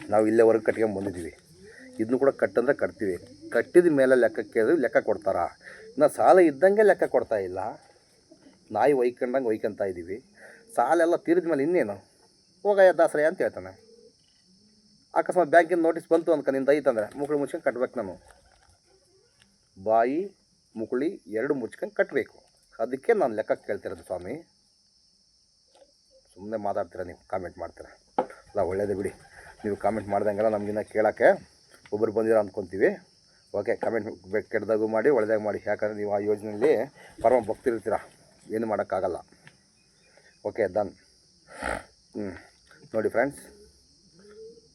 S1: ನಾವು ಇಲ್ಲೇವರೆಗೆ ಕಟ್ಕೊಂಡು ಬಂದಿದ್ದೀವಿ. ಇದನ್ನು ಕೂಡ ಕಟ್ಟಂದ್ರೆ ಕಟ್ತೀವಿ. ಕಟ್ಟಿದ ಮೇಲೆ ಲೆಕ್ಕ ಕೇಳಿದ್ರೆ ಲೆಕ್ಕ ಕೊಡ್ತಾರಾ? ಇನ್ನು ಸಾಲ ಇದ್ದಂಗೆ ಲೆಕ್ಕ ಕೊಡ್ತಾ ಇಲ್ಲ. ನಾಯಿ ಒಯ್ಕೊಂಡಂಗೆ ಒಯ್ಕೊಂತ ಇದ್ದೀವಿ. ಸಾಲ ಎಲ್ಲ ತೀರಿದ ಮೇಲೆ ಇನ್ನೇನು? ಹೋಗಯ್ಯ ದಾಸರಯ್ಯ ಅಂತ ಹೇಳ್ತಾನೆ. ಅಕಸ್ಮಾತ್ ಬ್ಯಾಂಕಿನ ನೋಟಿಸ್ ಬಂತು ಅಂದ್ಕ ನಿಂದ ಐತಂದ್ರೆ ಮುಕುಳಿ ಮುಚ್ಕೊಂಡು ಕಟ್ಬೇಕು ನಾನು. ಬಾಯಿ, ಮುಕುಳಿ ಎರಡು ಮುಚ್ಕೊಂಡು ಕಟ್ಟಬೇಕು ಅದಕ್ಕೆ ನಾನು ಲೆಕ್ಕ ಕೇಳ್ತಿರೋದು ಸ್ವಾಮಿ. ಸುಮ್ಮನೆ ಮಾತಾಡ್ತೀರ ನೀವು? ಕಾಮೆಂಟ್ ಮಾಡ್ತೀರ? ಅಲ್ಲ, ಒಳ್ಳೇದೇ ಬಿಡಿ. ನೀವು ಕಾಮೆಂಟ್ ಮಾಡ್ದಂಗೆಲ್ಲ ನಮಗಿನ್ನ ಕೇಳೋಕ್ಕೆ ಒಬ್ಬರು ಬಂದಿರೋ ಅಂದ್ಕೊತೀವಿ ಓಕೆ ಕಮೆಂಟ್ ಕೆಟ್ಟದಾಗೂ ಮಾಡಿ, ಒಳ್ಳೆದಾಗ ಮಾಡಿ. ಯಾಕಂದರೆ ನೀವು ಆ ಯೋಜನೆಯಲ್ಲಿ ಪರಮ ಭಕ್ತಿರ್ತೀರ ಏನು ಮಾಡೋಕ್ಕಾಗಲ್ಲ. ಓಕೆ ಹ್ಞೂ ನೋಡಿ ಫ್ರೆಂಡ್ಸ್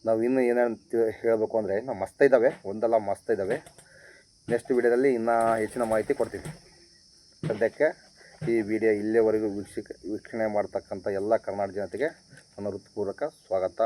S1: ನಾವು ಇನ್ನೂ ಏನೇನು ತಿ- ಹೇಳಬೇಕು ಅಂದರೆ, ನಾವು ಮಸ್ತ ಇದ್ದಾವೆ ಒಂದಲ್ಲ ಮಸ್ತ್ ಇದ್ದಾವೆ ನೆಕ್ಸ್ಟ್ ವಿಡಿಯೋದಲ್ಲಿ ಇನ್ನೂ ಹೆಚ್ಚಿನ ಮಾಹಿತಿ ಕೊಡ್ತೀವಿ ಸದ್ಯಕ್ಕೆ ಈ ವಿಡಿಯೋ ಇಲ್ಲಿಯವರೆಗೂ ವೀಕ್ಷಕ ವೀಕ್ಷಣೆ ಮಾಡ್ತಕ್ಕಂಥ ಎಲ್ಲ ಕರ್ನಾಟಕ ಜನತೆಗೆ ನನ್ನ ಸ್ವಾಗತ.